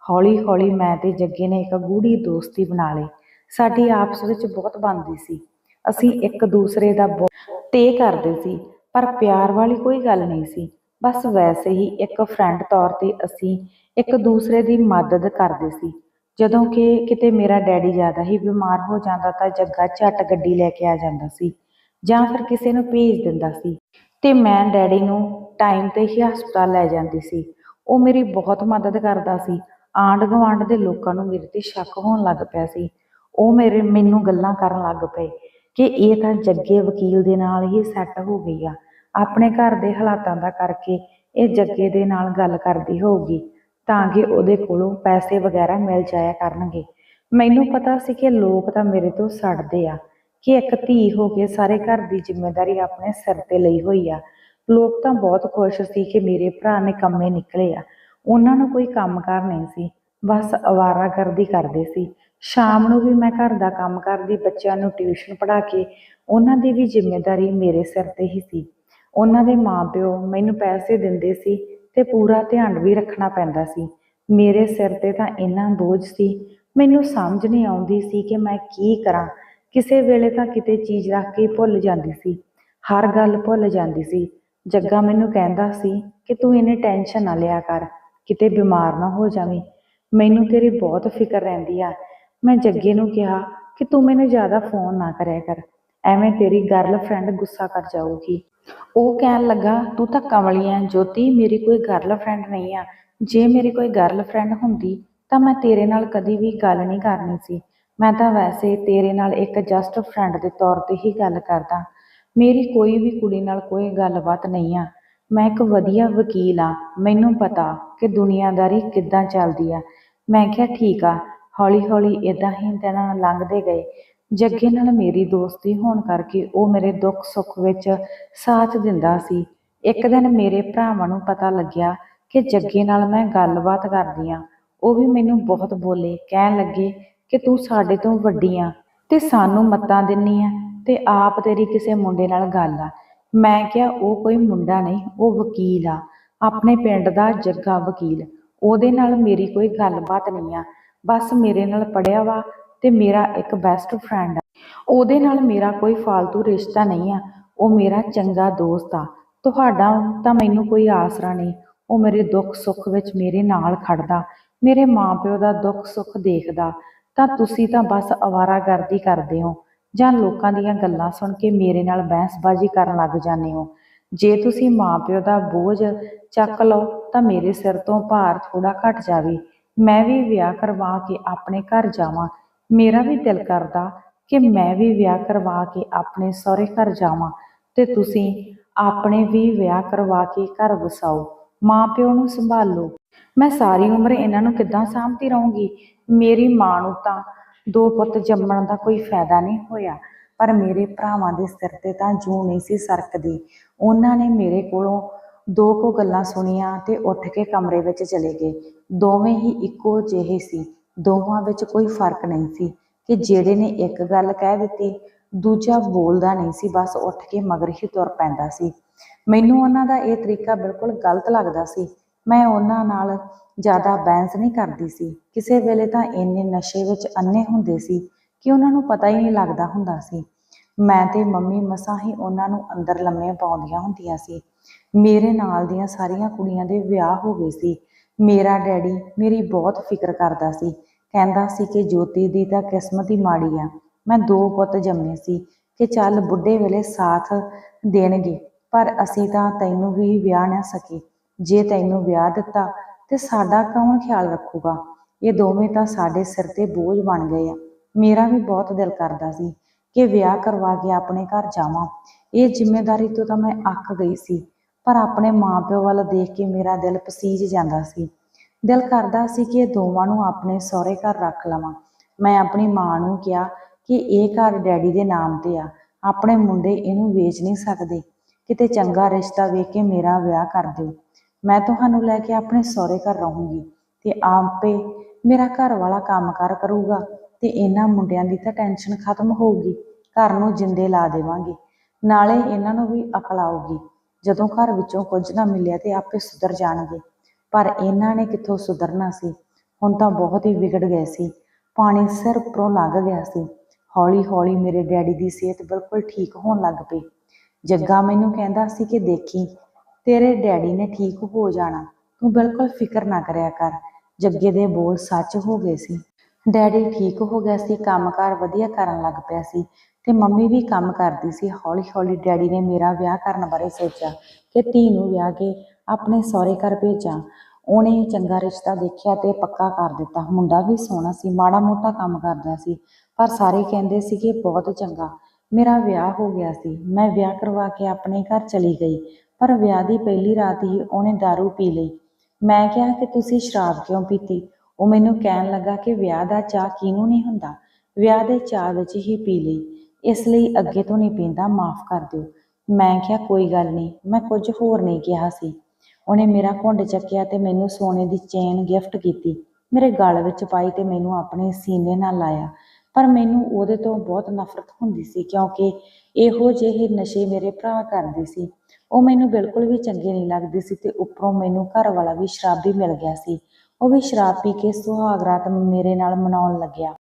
ਹੌਲੀ ਹੌਲੀ ਮੈਂ ਤੇ ਜੱਗੇ ਨੇ ਇੱਕ ਗੂੜੀ ਦੋਸਤੀ ਬਣਾ ਲਈ। ਸਾਡੀ ਆਪਸ ਵਿੱਚ ਬਹੁਤ ਬਣਦੀ ਸੀ। ਅਸੀਂ ਇੱਕ ਦੂਸਰੇ ਦਾ ਬਹੁਤ ਤੇ ਕਰਦੇ ਸੀ, ਪਰ ਪਿਆਰ ਵਾਲੀ ਕੋਈ ਗੱਲ ਨਹੀਂ ਸੀ। ਬਸ ਵੈਸੇ ਹੀ ਇੱਕ ਫਰੈਂਡ ਤੌਰ ਤੇ ਅਸੀਂ ਇੱਕ ਦੂਸਰੇ ਦੀ ਮਦਦ ਕਰਦੇ ਸੀ। ਜਦੋਂ ਕਿ ਕਿਤੇ ਮੇਰਾ ਡੈਡੀ ਜ਼ਿਆਦਾ ਹੀ ਬਿਮਾਰ ਹੋ ਜਾਂਦਾ ਤਾਂ ਜੱਗਾ ਝੱਟ ਗੱਡੀ ਲੈ ਕੇ ਆ ਜਾਂਦਾ ਸੀ ਜਾਂ ਫਿਰ ਕਿਸੇ ਨੂੰ ਭੇਜ ਦਿੰਦਾ ਸੀ। ਤੇ ਮੈਂ ਡੈਡੀ ਨੂੰ ਟਾਈਮ ਤੇ ਹੀ ਹਸਪਤਾਲ ਲੈ ਜਾਂਦੀ ਸੀ। ਉਹ ਮੇਰੀ ਬਹੁਤ ਮਦਦ ਕਰਦਾ ਸੀ। ਆਂਢ ਗੁਆਂਢ ਦੇ ਲੋਕਾਂ ਨੂੰ ਮੇਰੇ ਤੇ ਸ਼ੱਕ ਹੋਣ ਲੱਗ ਪਿਆ ਸੀ। ਉਹ ਮੇਰੇ ਮੈਨੂੰ ਗੱਲਾਂ ਕਰਨ ਲੱਗ ਪਏ ਕਿ ਇਹ ਤਾਂ ਜੱਗੇ ਵਕੀਲ ਦੇ ਨਾਲ ਹੀ ਸੈੱਟ ਹੋ ਗਈ ਆ। ਆਪਣੇ ਘਰ ਦੇ ਹਾਲਾਤਾਂ ਦਾ ਕਰਕੇ ਇਹ ਜੱਗੇ ਦੇ ਨਾਲ ਗੱਲ ਕਰਦੀ ਹੋਊਗੀ। ਤਾਂ ਕਿ ਉਹਦੇ ਕੋਲੋਂ ਪੈਸੇ ਵਗੈਰਾ ਮਿਲ ਜਾਇਆ ਕਰਨਗੇ। ਮੈਨੂੰ ਪਤਾ ਸੀ ਕਿ ਲੋਕ ਤਾਂ ਮੇਰੇ ਤੋਂ ਸੜਦੇ ਆ ਕਿ ਇੱਕ ਧੀ ਹੋ ਕੇ ਸਾਰੇ ਘਰ ਦੀ ਜ਼ਿੰਮੇਵਾਰੀ ਆਪਣੇ ਸਿਰ ਤੇ ਲਈ ਹੋਈ ਆ। ਲੋਕ ਤਾਂ ਬਹੁਤ ਖੁਸ਼ ਸੀ ਕਿ ਮੇਰੇ ਭਰਾ ਨੇ ਕੰਮੇ ਨਿਕਲੇ ਆ। ਉਹਨਾਂ ਨੂੰ ਕੋਈ ਕੰਮਕਾਰ ਨਹੀਂ ਸੀ ਬਸ ਅਵਾਰਾਗਰਦੀ ਕਰਦੇ ਸੀ। ਸ਼ਾਮ ਨੂੰ ਵੀ ਮੈਂ ਘਰ ਦਾ ਕੰਮ ਕਰਦੀ ਬੱਚਿਆਂ ਨੂੰ ਟਿਊਸ਼ਨ ਪੜ੍ਹਾ ਕੇ ਉਹਨਾਂ ਦੀ ਵੀ ਜ਼ਿੰਮੇਵਾਰੀ ਮੇਰੇ ਸਿਰ ਤੇ ਹੀ ਸੀ। ਉਹਨਾਂ ਦੇ ਮਾਪਿਓ ਮੈਨੂੰ ਪੈਸੇ ਦਿੰਦੇ ਸੀ ਤੇ ਪੂਰਾ ਧਿਆਨ ਵੀ ਰੱਖਣਾ ਪੈਂਦਾ ਸੀ। ਮੇਰੇ ਸਿਰ ਤੇ ਤਾਂ ਇੰਨਾ ਬੋਝ ਸੀ। ਮੈਨੂੰ ਸਮਝ ਨਹੀਂ ਆਉਂਦੀ ਸੀ ਕਿ ਮੈਂ ਕੀ ਕਰਾਂ। ਕਿਸੇ ਵੇਲੇ ਤਾਂ ਕਿਤੇ ਚੀਜ਼ ਰੱਖ ਕੇ ਭੁੱਲ ਜਾਂਦੀ ਸੀ। ਹਰ ਗੱਲ ਭੁੱਲ ਜਾਂਦੀ ਸੀ। ਜੱਗਾ ਮੈਨੂੰ ਕਹਿੰਦਾ ਸੀ ਕਿ ਤੂੰ ਇਹਨੇ ਟੈਨਸ਼ਨ ਨਾ ਲਿਆ ਕਰ, ਕਿਤੇ ਬਿਮਾਰ ਨਾ ਹੋ ਜਾਵੇਂ। ਮੈਨੂੰ ਤੇਰੀ ਬਹੁਤ ਫਿਕਰ ਰਹਿੰਦੀ ਆ। ਮੈਂ ਜੱਗੇ ਨੂੰ ਕਿਹਾ ਕਿ ਤੂੰ ਮੈਨੂੰ ਜ਼ਿਆਦਾ ਫੋਨ ਨਾ ਕਰਿਆ ਕਰ। ਐਵੇਂ ਤੇਰੀ ਗਰਲਫ੍ਰੈਂਡ ਗੁੱਸਾ ਕਰ ਜਾਊਗੀ। ਉਹ ਕਹਿਣ ਲੱਗਾ, ਤੂੰ ਤਾਂ ਕਮਲੀ ਐ, ਜੋਤੀ, ਮੇਰੀ ਕੋਈ ਗਰਲਫ੍ਰੈਂਡ ਨਹੀਂ ਆ। ਜੇ ਮੇਰੀ ਕੋਈ ਗਰਲਫ੍ਰੈਂਡ ਹੁੰਦੀ, ਤਾਂ ਮੈਂ ਤੇਰੇ ਨਾਲ ਕਦੀ ਵੀ ਗੱਲ ਨਹੀਂ ਕਰਨੀ ਸੀ। ਮੈਂ ਤਾਂ ਵੈਸੇ ਤੇਰੇ ਨਾਲ ਇੱਕ ਜਸਟ ਫਰੈਂਡ ਦੇ ਤੌਰ ਤੇ ਹੀ ਗੱਲ ਕਰਦਾ। ਮੇਰੀ ਕੋਈ ਵੀ ਕੁੜੀ ਨਾਲ ਕੋਈ ਗੱਲਬਾਤ ਨਹੀਂ ਆ। ਮੈਂ ਇੱਕ ਵਧੀਆ ਵਕੀਲ ਆ। ਮੈਨੂੰ ਪਤਾ ਕਿ ਦੁਨੀਆਦਾਰੀ ਕਿੱਦਾਂ ਚੱਲਦੀ ਆ। ਮੈਂ ਕਿਹਾ, ਠੀਕ ਆ। ਹੌਲੀ ਹੌਲੀ ਇਦਾਂ ਹੀ ਦਿਨ ਲੰਘਦੇ ਗਏ। ਜੱਗੇ ਨਾਲ ਮੇਰੀ ਦੋਸਤੀ ਹੋਣ ਕਰਕੇ ਉਹ ਮੇਰੇ ਦੁੱਖ ਸੁੱਖ ਵਿੱਚ ਸਾਥ ਦਿੰਦਾ ਸੀ। ਇੱਕ ਦਿਨ ਮੇਰੇ ਭਰਾਵਾਂ ਨੂੰ ਪਤਾ ਲੱਗਿਆ ਕਿ ਜੱਗੇ ਨਾਲ ਮੈਂ ਗੱਲਬਾਤ ਕਰਦੀ ਆ। ਉਹ ਵੀ ਮੈਨੂੰ ਬਹੁਤ ਬੋਲੇ, ਕਹਿਣ ਲੱਗੇ ਕਿ ਤੂੰ ਸਾਡੇ ਤੋਂ ਵੱਡੀ ਆ ਤੇ ਸਾਨੂੰ ਮੱਤਾਂ ਦਿੰਨੀ ਆ ਤੇ ਆਪ ਤੇਰੀ ਕਿਸੇ ਮੁੰਡੇ ਨਾਲ ਗੱਲ ਆ। ਮੈਂ ਕਿਹਾ, ਉਹ ਕੋਈ ਮੁੰਡਾ ਨਹੀਂ, ਉਹ ਵਕੀਲ ਆ। ਆਪਣੇ ਪਿੰਡ ਦਾ ਜੱਗਾ ਵਕੀਲ। ਉਹਦੇ ਨਾਲ ਮੇਰੀ ਕੋਈ ਗੱਲਬਾਤ ਨਹੀਂ ਆ। ਬਸ ਮੇਰੇ ਨਾਲ ਪੜਿਆ ਵਾ ਤੇ ਮੇਰਾ ਇੱਕ ਬੈਸਟ ਫਰੈਂਡ ਆ। ਉਹਦੇ ਨਾਲ ਮੇਰਾ ਕੋਈ ਫालतू ਰਿਸ਼ਤਾ ਨਹੀਂ ਆ। ਉਹ ਮੇਰਾ ਚੰਗਾ ਦੋਸਤ ਆ। ਤੁਹਾਡਾ ਤਾਂ ਮੈਨੂੰ ਕੋਈ ਆਸਰਾ ਨਹੀਂ। ਉਹ ਮੇਰੇ ਦੁੱਖ ਸੁੱਖ ਵਿੱਚ ਮੇਰੇ ਨਾਲ ਖੜਦਾ। ਮੇਰੇ ਮਾਪਿਓ ਦਾ ਦੁੱਖ ਸੁੱਖ ਦੇਖਦਾ। ਤਾਂ ਤੁਸੀਂ ਤਾਂ ਬਸ ਅਵਾਰਾਗਰਦੀ ਕਰਦੇ ਹੋ ਜਾਂ ਲੋਕਾਂ ਦੀਆਂ ਗੱਲਾਂ ਸੁਣ ਕੇ ਮੇਰੇ ਨਾਲ ਬਹਿਸਬਾਜ਼ੀ ਕਰਨ ਲੱਗ ਜਾਂਦੇ ਹੋ। ਜੇ ਤੁਸੀਂ ਮਾਪਿਓ ਦਾ ਬੋਝ ਚੱਕ ਲਓ ਤਾਂ ਮੇਰੇ ਸਿਰ ਤੋਂ ਭਾਰ ਥੋੜਾ ਘਟ ਜਾਵੇ। ਮੈਂ ਵੀ ਵਿਆਹ ਕਰਵਾ ਕੇ ਆਪਣੇ ਘਰ ਜਾਵਾਂ। ਮੇਰਾ ਵੀ ਦਿਲ ਕਰਦਾ ਕਿ ਮੈਂ ਵੀ ਵਿਆਹ ਕਰਵਾ ਕੇ ਆਪਣੇ ਸਹੁਰੇ ਘਰ ਜਾਵਾਂ ਤੇ ਤੁਸੀਂ ਆਪਣੇ ਵੀ ਵਿਆਹ ਕਰਵਾ ਕੇ ਘਰ ਵਸਾਓ ਮਾਂ ਪਿਓ ਨੂੰ ਸੰਭਾਲੋ। ਮੈਂ ਸਾਰੀ ਉਮਰ ਇਹਨਾਂ ਨੂੰ ਕਿੱਦਾਂ ਸਾਂਭਦੀ ਰਹੂੰਗੀ? ਮੇਰੀ ਮਾਂ ਨੂੰ ਤਾਂ ਦੋ ਪੁੱਤ ਜੰਮਣ ਦਾ ਕੋਈ ਫਾਇਦਾ ਨਹੀਂ ਹੋਇਆ, ਪਰ ਮੇਰੇ ਭਰਾਵਾਂ ਦੇ ਸਿਰ ਤੇ ਤਾਂ ਜੂ ਨਹੀਂ ਸੀ ਸਰਕਦੀ। ਉਹਨਾਂ ਨੇ ਮੇਰੇ ਕੋਲੋਂ ਦੋ ਕੁ ਗੱਲਾਂ ਸੁਣੀਆਂ ਤੇ ਉੱਠ ਕੇ ਕਮਰੇ ਵਿੱਚ ਚਲੇ ਗਏ। ਦੋਵੇਂ ਹੀ ਇੱਕੋ ਜਿਹੇ ਸੀ। ਦੋਵਾਂ ਵਿੱਚ ਕੋਈ ਫ਼ਰਕ ਨਹੀਂ ਸੀ ਕਿ ਜਿਹੜੇ ਨੇ ਇੱਕ ਗੱਲ ਕਹਿ ਦਿੱਤੀ, ਦੂਜਾ ਬੋਲਦਾ ਨਹੀਂ ਸੀ, ਬਸ ਉੱਠ ਕੇ ਮਗਰ ਹੀ ਤੁਰ ਪੈਂਦਾ ਸੀ। ਮੈਨੂੰ ਉਹਨਾਂ ਦਾ ਇਹ ਤਰੀਕਾ ਬਿਲਕੁਲ ਗਲਤ ਲੱਗਦਾ ਸੀ। ਮੈਂ ਉਹਨਾਂ ਨਾਲ ਜ਼ਿਆਦਾ ਬੈਂਸ ਨਹੀਂ ਕਰਦੀ ਸੀ। ਕਿਸੇ ਵੇਲੇ ਤਾਂ ਇੰਨੇ ਨਸ਼ੇ ਵਿੱਚ ਅੰਨੇ ਹੁੰਦੇ ਸੀ ਕਿ ਉਹਨਾਂ ਨੂੰ ਪਤਾ ਹੀ ਨਹੀਂ ਲੱਗਦਾ ਹੁੰਦਾ ਸੀ। ਮੈਂ ਤੇ ਮੰਮੀ ਮਸਾਂ ਹੀ ਉਹਨਾਂ ਨੂੰ ਅੰਦਰ ਲੰਮੇ ਪਾਉਂਦੀਆਂ ਹੁੰਦੀਆਂ ਸੀ। ਮੇਰੇ ਨਾਲ ਦੀਆਂ ਸਾਰੀਆਂ ਕੁੜੀਆਂ ਦੇ ਵਿਆਹ ਹੋ ਗਏ ਸੀ। ਮੇਰਾ ਡੈਡੀ ਮੇਰੀ ਬਹੁਤ ਫਿਕਰ ਕਰਦਾ ਸੀ। ਕਹਿੰਦਾ ਸੀ ਕਿ ਜੋਤੀ ਦੀ ਤਾਂ ਕਿਸਮਤ ਹੀ ਮਾੜੀ ਆ। ਮੈਂ ਦੋ ਪੁੱਤ ਜੰਮੇ ਸੀ ਕਿ ਚੱਲ ਬੁੱਢੇ ਵੇਲੇ ਸਾਥ ਦੇਣਗੇ, ਪਰ ਅਸੀਂ ਤਾਂ ਤੈਨੂੰ ਵੀ ਵਿਆਹ ਨਾ ਸਕੇ ਜੇ ਤੈਨੂੰ ਵਿਆਹ ਦਿੱਤਾ ਤੇ ਸਾਡਾ ਕੌਣ ਖਿਆਲ ਰੱਖੂਗਾ? ਇਹ ਦੋਵੇਂ ਤਾਂ ਸਾਡੇ ਸਿਰ ਤੇ ਬੋਝ ਬਣ ਗਏ ਆ। ਮੇਰਾ ਵੀ ਬਹੁਤ ਦਿਲ ਕਰਦਾ ਸੀ ਕਿ ਵਿਆਹ ਕਰਵਾ ਕੇ ਆਪਣੇ ਘਰ ਜਾਵਾਂ। ਇਹ ਜ਼ਿੰਮੇਵਾਰੀ ਤੋਂ ਤਾਂ ਮੈਂ ਅੱਕ ਗਈ ਸੀ, ਪਰ ਆਪਣੇ ਮਾਪਿਓ ਵੱਲ ਦੇਖ ਕੇ ਮੇਰਾ ਦਿਲ ਪਸੀਜ ਜਾਂਦਾ ਸੀ। ਦਿਲ ਕਰਦਾ ਸੀ ਕਿ ਇਹ ਦੋਵਾਂ ਨੂੰ ਆਪਣੇ ਸਹੁਰੇ ਘਰ ਰੱਖ ਲਵਾਂ। ਮੈਂ ਆਪਣੀ ਮਾਂ ਨੂੰ ਕਿਹਾ ਕਿ ਇਹ ਘਰ ਡੈਡੀ ਦੇ ਨਾਮ ਤੇ ਆ। ਆਪਣੇ ਮੁੰਡੇ ਇਹਨੂੰ ਵੇਚ ਨਹੀਂ ਸਕਦੇ। ਕਿਤੇ ਚੰਗਾ ਰਿਸ਼ਤਾ ਵੇਖ ਕੇ ਮੇਰਾ ਵਿਆਹ ਕਰ ਦਿਓ। ਮੈਂ ਤੁਹਾਨੂੰ ਲੈ ਕੇ ਆਪਣੇ ਸਹੁਰੇ ਘਰ ਰਹੂੰਗੀ ਤੇ ਆਪੇ ਮੇਰਾ ਘਰ ਵਾਲਾ ਕੰਮਕਾਰ ਕਰੂਗਾ ਤੇ ਇਹਨਾਂ ਮੁੰਡਿਆਂ ਦੀ ਤਾਂ ਟੈਨਸ਼ਨ ਖਤਮ ਹੋਊਗੀ। ਘਰ ਨੂੰ ਜਿੰਦੇ ਲਾ ਦੇਵਾਂਗੇ। ਨਾਲੇ ਇਹਨਾਂ ਨੂੰ ਵੀ ਅਕਲ ਆਊਗੀ। ਜਦੋਂ ਘਰ ਵਿੱਚੋਂ ਕੁਝ ਨਾ ਮਿਲਿਆ ਤੇ ਆਪੇ ਸੁਧਰ ਜਾਣਗੇ। ਪਰ ਇਹਨਾਂ ਨੇ ਕਿੱਥੋਂ ਸੁਧਰਨਾ ਸੀ? ਹੁਣ ਤਾਂ ਬਹੁਤ ਹੀ ਵਿਗੜ ਗਏ ਸੀ। ਪਾਣੀ ਸਿਰ ਉੱਪਰੋਂ ਲੰਘ ਗਿਆ ਸੀ। ਹੌਲੀ ਹੌਲੀ ਮੇਰੇ ਡੈਡੀ ਦੀ ਸਿਹਤ ਬਿਲਕੁਲ ਠੀਕ ਹੋਣ ਲੱਗ ਪਈ। ਜੱਗਾ ਮੈਨੂੰ ਕਹਿੰਦਾ ਸੀ ਕਿ ਦੇਖੀ, ਤੇਰੇ ਡੈਡੀ ਨੇ ਠੀਕ ਹੋ ਜਾਣਾ। ਤੂੰ ਬਿਲਕੁਲ ਫਿਕਰ ਨਾ ਕਰਿਆ ਕਰ। ਜੱਗੇ ਦੇ ਬੋਲ ਸੱਚ ਹੋ ਗਏ ਸੀ। ਡੈਡੀ ਠੀਕ ਹੋ ਗਿਆ ਸੀ, ਕੰਮਕਾਰ ਵਧੀਆ ਕਰਨ ਲੱਗ ਪਿਆ ਸੀ ਤੇ ਮੰਮੀ ਵੀ ਕੰਮ ਕਰਦੀ ਸੀ। ਹੌਲੀ ਹੌਲੀ ਡੈਡੀ ਨੇ ਮੇਰਾ ਵਿਆਹ ਕਰਨ ਬਾਰੇ ਸੋਚਿਆ ਕਿ ਧੀ ਨੂੰ ਵਿਆਹ ਕੇ ਆਪਣੇ ਸਹੁਰੇ ਘਰ ਭੇਜਾਂ। ਉਹਨੇ ਚੰਗਾ ਰਿਸ਼ਤਾ ਦੇਖਿਆ ਤੇ ਪੱਕਾ ਕਰ ਦਿੱਤਾ। ਮੁੰਡਾ ਵੀ ਸੋਹਣਾ ਸੀ, ਮਾੜਾ ਮੋਟਾ ਕੰਮ ਕਰਦਾ ਸੀ, ਪਰ ਸਾਰੇ ਕਹਿੰਦੇ ਸੀ ਕਿ ਬਹੁਤ ਚੰਗਾ। ਮੇਰਾ ਵਿਆਹ ਹੋ ਗਿਆ ਸੀ। ਮੈਂ ਵਿਆਹ ਕਰਵਾ ਕੇ ਆਪਣੇ ਘਰ ਚਲੀ ਗਈ, ਪਰ ਵਿਆਹ ਦੀ ਪਹਿਲੀ ਰਾਤ ਹੀ ਉਹਨੇ दारू ਪੀ ਲਈ। ਮੈਂ ਕਿਹਾ ਕਿ ਤੁਸੀਂ ਸ਼ਰਾਬ ਕਿਉਂ ਪੀਤੀ? ਉਹ ਮੈਨੂੰ ਕਹਿਣ ਲੱਗਾ ਕਿ ਵਿਆਹ ਦਾ ਚਾਹ ਕਿਹਨੂੰ ਨਹੀਂ ਹੁੰਦਾ? ਵਿਆਹ ਦੇ ਚਾਹ ਵਿੱਚ ਹੀ ਪੀ ਲਈ। ਇਸ ਲਈ ਅੱਗੇ ਤੋਂ ਨਹੀਂ ਪੀਂਦਾ, ਮਾਫ ਕਰ ਦਿਓ। ਮੈਂ ਕਿਹਾ, ਕੋਈ ਗੱਲ ਨਹੀਂ। ਮੈਂ ਕੁਝ ਹੋਰ ਨਹੀਂ ਕਿਹਾ ਸੀ। ਉਹਨੇ ਮੇਰਾ ਘੁੰਡ ਚੱਕਿਆ ਤੇ ਮੈਨੂੰ ਸੋਨੇ ਦੀ ਚੇਨ ਗਿਫਟ ਕੀਤੀ। ਮੇਰੇ ਗਲ ਵਿੱਚ ਪਾਈ ਤੇ ਮੈਨੂੰ ਆਪਣੇ ਸੀਨੇ ਨਾਲ ਲਾਇਆ। ਪਰ ਮੈਨੂੰ ਉਹਦੇ ਤੋਂ ਬਹੁਤ ਨਫ਼ਰਤ ਹੁੰਦੀ ਸੀ ਕਿਉਂਕਿ ਇਹੋ ਜਿਹੇ ਨਸ਼ੇ ਮੇਰੇ ਭਰਾ ਕਰਦੇ ਸੀ। ਉਹ ਮੈਨੂੰ ਬਿਲਕੁਲ ਵੀ ਚੰਗੇ ਨਹੀਂ ਲੱਗਦੇ ਸੀ ਤੇ ਉੱਪਰੋਂ ਮੈਨੂੰ ਘਰ ਵਾਲਾ ਵੀ ਸ਼ਰਾਬੀ ਮਿਲ ਗਿਆ ਸੀ। ਉਹ ਵੀ ਸ਼ਰਾਬ ਪੀ ਕੇ ਸੁਹਾਗ ਰਾਤ ਮੇਰੇ ਨਾਲ ਮਨਾਉਣ ਲੱਗਿਆ।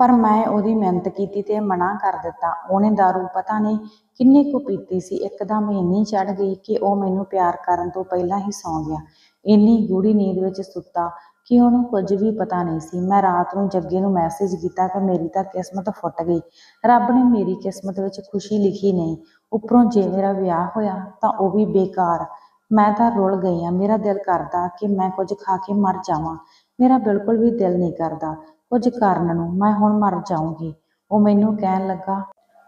ਪਰ ਮੈਂ ਉਹਦੀ ਮਿਹਨਤ ਕੀਤੀ ਤੇ ਮਨਾ ਕਰ ਦਿੱਤਾ। ਉਹਨੇ दारू ਪਤਾ ਨਹੀਂ ਕਿੰਨੇ ਕੁ ਪੀਤੀ ਸੀ। ਇੱਕਦਮ ਇੰਨੀ ਚੜ ਗਈ ਕਿ ਉਹ ਮੈਨੂੰ ਪਿਆਰ ਕਰਨ ਤੋਂ ਪਹਿਲਾਂ ਹੀ ਸੌਂ ਗਿਆ। ਇੰਨੀ ਗੂੜੀ ਨੀਂਦ ਵਿੱਚ ਸੁੱਤਾ ਕਿ ਉਹਨੂੰ ਕੁਝ ਵੀ ਪਤਾ ਨਹੀਂ ਸੀ। ਮੈਂ ਰਾਤ ਨੂੰ ਜੱਗੇ ਨੂੰ ਮੈਸੇਜ ਕੀਤਾ ਕਿ ਮੇਰੀ ਤਾਂ ਕਿਸਮਤ ਫੁੱਟ ਗਈ। ਰੱਬ ਨੇ ਮੇਰੀ ਕਿਸਮਤ ਵਿੱਚ ਖੁਸ਼ੀ ਲਿਖੀ ਨਹੀਂ। ਉੱਪਰੋਂ ਜੇ ਮੇਰਾ ਵਿਆਹ ਹੋਇਆ ਤਾਂ ਉਹ ਵੀ ਬੇਕਾਰ। ਮੈਂ ਤਾਂ ਰੁਲ ਗਈ ਆ ਮੇਰਾ ਦਿਲ ਕਰਦਾ ਕਿ ਮੈਂ ਕੁਝ ਖਾ ਕੇ ਮਰ ਜਾਵਾਂ। ਮੇਰਾ ਬਿਲਕੁਲ ਵੀ ਦਿਲ ਨਹੀਂ ਕਰਦਾ। ਕੁਝ ਕਰਨ ਨੂੰ, ਮੈਂ ਹੁਣ ਮਰ ਜਾਊਂਗੀ। ਉਹ ਮੈਨੂੰ ਕਹਿਣ ਲੱਗਾ,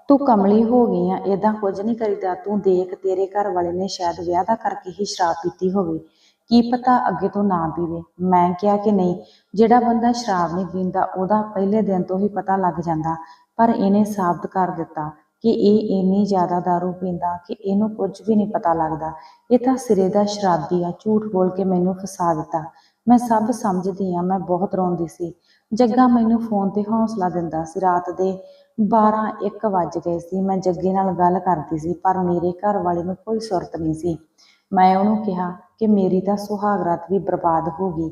ਤੂੰ ਕਮਲੀ ਹੋ ਗਈ ਆ, ਏਦਾਂ ਕੁਝ ਨਹੀਂ ਕਰੀਦਾ। ਤੂੰ ਦੇਖ, ਤੇਰੇ ਘਰ ਵਾਲੇ ਨੇ ਸ਼ਾਇਦ ਵਿਆਹ ਦਾ ਕਰਕੇ ਹੀ ਸ਼ਰਾਬ ਪੀਤੀ ਹੋਵੇ। ਕੀ ਪਤਾ ਅੱਗੇ ਤੋਂ ਨਾ ਪੀਵੇ। ਮੈਂ ਕਿਹਾ ਕਿ ਨਹੀਂ, ਜਿਹੜਾ ਬੰਦਾ ਸ਼ਰਾਬ ਨਹੀਂ ਪੀਂਦਾ, ਉਹਦਾ ਪਹਿਲੇ ਦਿਨ ਤੋਂ ਹੀ ਪਤਾ ਲੱਗ ਜਾਂਦਾ। ਪਰ ਇਹਨੇ ਸਾਬਤ ਕਰ ਦਿੱਤਾ ਕਿ ਇਹ ਇੰਨੀ ਜ਼ਿਆਦਾ दारू ਪੀਂਦਾ ਕਿ ਇਹਨੂੰ ਕੁਝ ਵੀ ਨਹੀਂ ਪਤਾ ਲੱਗਦਾ। ਇਹ ਤਾਂ ਸਿਰੇ ਦਾ ਸ਼ਰਾਬੀ ਆ, ਝੂਠ ਬੋਲ ਕੇ ਮੈਨੂੰ ਫਸਾ ਦਿੱਤਾ। ਮੈਂ ਸਭ ਸਮਝਦੀ ਆ ਮੈਂ ਬਹੁਤ ਰੋਂਦੀ ਸੀ। ਜੱਗਾ ਮੈਨੂੰ ਫੋਨ ਤੇ ਹੌਸਲਾ ਦਿੰਦਾ ਸੀ। ਰਾਤ ਦੇ 12 1 ਵੱਜ ਗਏ ਸੀ। ਮੈਂ ਜੱਗੇ ਨਾਲ ਗੱਲ ਕਰਦੀ ਸੀ, ਪਰ ਮੇਰੇ ਘਰ ਵਾਲੇ ਨੂੰ ਕੋਈ ਸੁਰਤ ਨਹੀਂ ਸੀ। ਮੈਂ ਉਹਨੂੰ ਕਿਹਾ ਕਿ ਮੇਰੀ ਤਾਂ ਸੁਹਾਗ ਰਾਤ ਵੀ ਬਰਬਾਦ ਹੋ ਗਈ।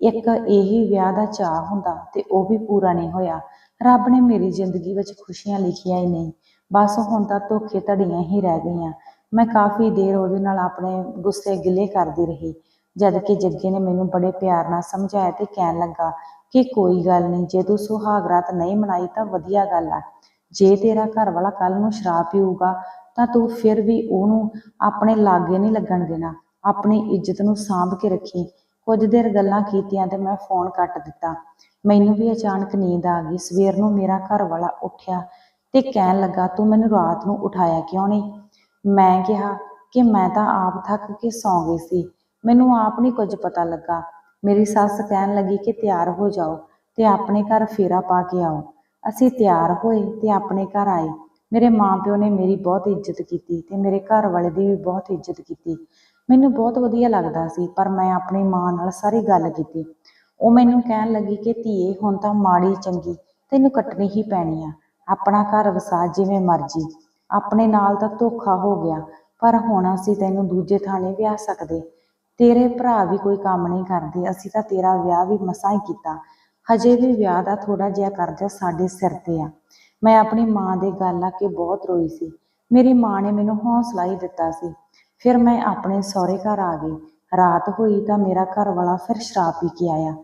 ਇੱਕ ਇਹੀ ਵਿਆਹ ਦਾ ਚਾਹ ਹੁੰਦਾ ਤੇ ਉਹ ਵੀ ਪੂਰਾ ਨਹੀਂ ਹੋਇਆ। ਰੱਬ ਨੇ ਮੇਰੀ ਜ਼ਿੰਦਗੀ ਵਿੱਚ ਖੁਸ਼ੀਆਂ ਲਿਖੀਆਂ ਹੀ ਨਹੀਂ। ਬਸ ਹੁਣ ਤਾਂ ਧੋਖੇ ਧੜੀਆਂ ਹੀ ਰਹਿ ਗਈਆਂ। ਮੈਂ ਕਾਫੀ ਦੇਰ ਉਹਦੇ ਨਾਲ ਆਪਣੇ ਗੁੱਸੇ ਗਿਲੇ ਕਰਦੀ ਰਹੀ। ਜਦ ਕਿ ਜੱਗੇ ਨੇ ਮੈਨੂੰ ਬੜੇ ਪਿਆਰ ਨਾਲ ਸਮਝਾਇਆ ਤੇ ਕਹਿਣ ਲੱਗਾ ਕਿ ਕੋਈ ਗੱਲ ਨਹੀਂ, ਜੇ ਤੂੰ ਸੁਹਾਗ ਰਾਤ ਨਹੀਂ ਮਨਾਈ ਤਾਂ ਵਧੀਆ ਗੱਲ ਆ। ਜੇ ਤੇਰਾ ਘਰ ਵਾਲਾ ਕੱਲ ਨੂੰ ਸ਼ਰਾਬ ਪੀਊਗਾ ਤਾਂ ਤੂੰ ਫਿਰ ਵੀ ਉਹਨੂੰ ਆਪਣੇ ਲਾਗੇ ਨਹੀਂ ਲੱਗਣ ਦੇਣਾ। ਆਪਣੀ ਇੱਜ਼ਤ ਨੂੰ ਸਾਂਭ ਕੇ ਰੱਖੀ। ਕੁਝ ਦੇਰ ਗੱਲਾਂ ਕੀਤੀਆਂ ਤੇ ਮੈਂ ਫੋਨ ਕੱਟ ਦਿੱਤਾ। ਮੈਨੂੰ ਵੀ ਅਚਾਨਕ ਨੀਂਦ ਆ ਗਈ। ਸਵੇਰ ਨੂੰ ਮੇਰਾ ਘਰ ਵਾਲਾ ਉੱਠਿਆ ਤੇ ਕਹਿਣ ਲੱਗਾ, ਤੂੰ ਮੈਨੂੰ ਰਾਤ ਨੂੰ ਉਠਾਇਆ ਕਿਉਂ ਨਹੀਂ? ਮੈਂ ਕਿਹਾ ਕਿ ਮੈਂ ਤਾਂ ਆਪ ਥੱਕ ਕੇ ਸੌਂ ਗਈ ਸੀ। ਮੈਨੂੰ ਆਪ ਨਹੀਂ ਕੁਝ ਪਤਾ ਲੱਗਾ। ਮੇਰੀ ਸੱਸ ਕਹਿਣ ਲੱਗੀ ਕਿ ਤਿਆਰ ਹੋ ਜਾਓ ਤੇ ਆਪਣੇ ਘਰ ਫੇਰਾ ਪਾ ਕੇ ਆਓ। ਅਸੀਂ ਤਿਆਰ ਹੋਏ ਤੇ ਆਪਣੇ ਘਰ ਆਏ। ਮੇਰੇ ਮਾਪਿਓ ਨੇ ਮੇਰੀ ਬਹੁਤ ਇੱਜ਼ਤ ਕੀਤੀ ਤੇ ਮੇਰੇ ਘਰ ਵਾਲੇ ਦੀ ਵੀ ਬਹੁਤ ਇੱਜ਼ਤ ਕੀਤੀ। ਮੈਨੂੰ ਬਹੁਤ ਵਧੀਆ ਲੱਗਦਾ ਸੀ, ਪਰ ਮੈਂ ਆਪਣੀ ਮਾਂ ਨਾਲ ਸਾਰੀ ਗੱਲ ਕੀਤੀ। ਉਹ ਮੈਨੂੰ ਕਹਿਣ ਲੱਗੀ ਕਿ ਧੀਏ, ਹੁਣ ਤਾਂ ਮਾੜੀ ਚੰਗੀ, ਤੈਨੂੰ ਕੱਟਣੀ ਹੀ ਪੈਣੀ ਆ। ਆਪਣਾ ਘਰ ਵਸਾ ਜਿਵੇਂ ਮਰਜ਼ੀ। ਆਪਣੇ ਨਾਲ ਤਾਂ ਧੋਖਾ ਹੋ ਗਿਆ, ਪਰ ਹੁਣ ਅਸੀਂ ਤੈਨੂੰ ਦੂਜੇ ਥਾਣੇ ਵਿਆਹ ਸਕਦੇ। ਤੇਰੇ ਭਰਾ ਵੀ ਕੋਈ ਕੰਮ ਨਹੀਂ ਕਰਦੇ, ਅਸੀਂ ਤਾਂ ਤੇਰਾ ਵਿਆਹ ਵੀ ਮਸਾਂ ਹੀ ਕੀਤਾ। ਹਜੇ ਵੀ ਵਿਆਹ ਦਾ ਥੋੜਾ ਜਿਹਾ ਕਰਜ਼ਾ ਸਾਡੇ ਸਿਰ ਤੇ ਆ। ਮੈਂ ਆਪਣੀ ਮਾਂ ਦੇ ਗੱਲ ਆ ਕੇ ਬਹੁਤ ਰੋਈ ਸੀ। ਮੇਰੀ ਮਾਂ ਨੇ ਮੈਨੂੰ ਹੌਸਲਾ ਹੀ ਦਿੱਤਾ ਸੀ। ਫਿਰ ਮੈਂ ਆਪਣੇ ਸਹੁਰੇ ਘਰ ਆ ਗਈ। ਰਾਤ ਹੋਈ ਤਾਂ ਮੇਰਾ ਘਰ ਵਾਲਾ ਫਿਰ ਸ਼ਰਾਬ ਪੀ ਕੇ ਆਇਆ।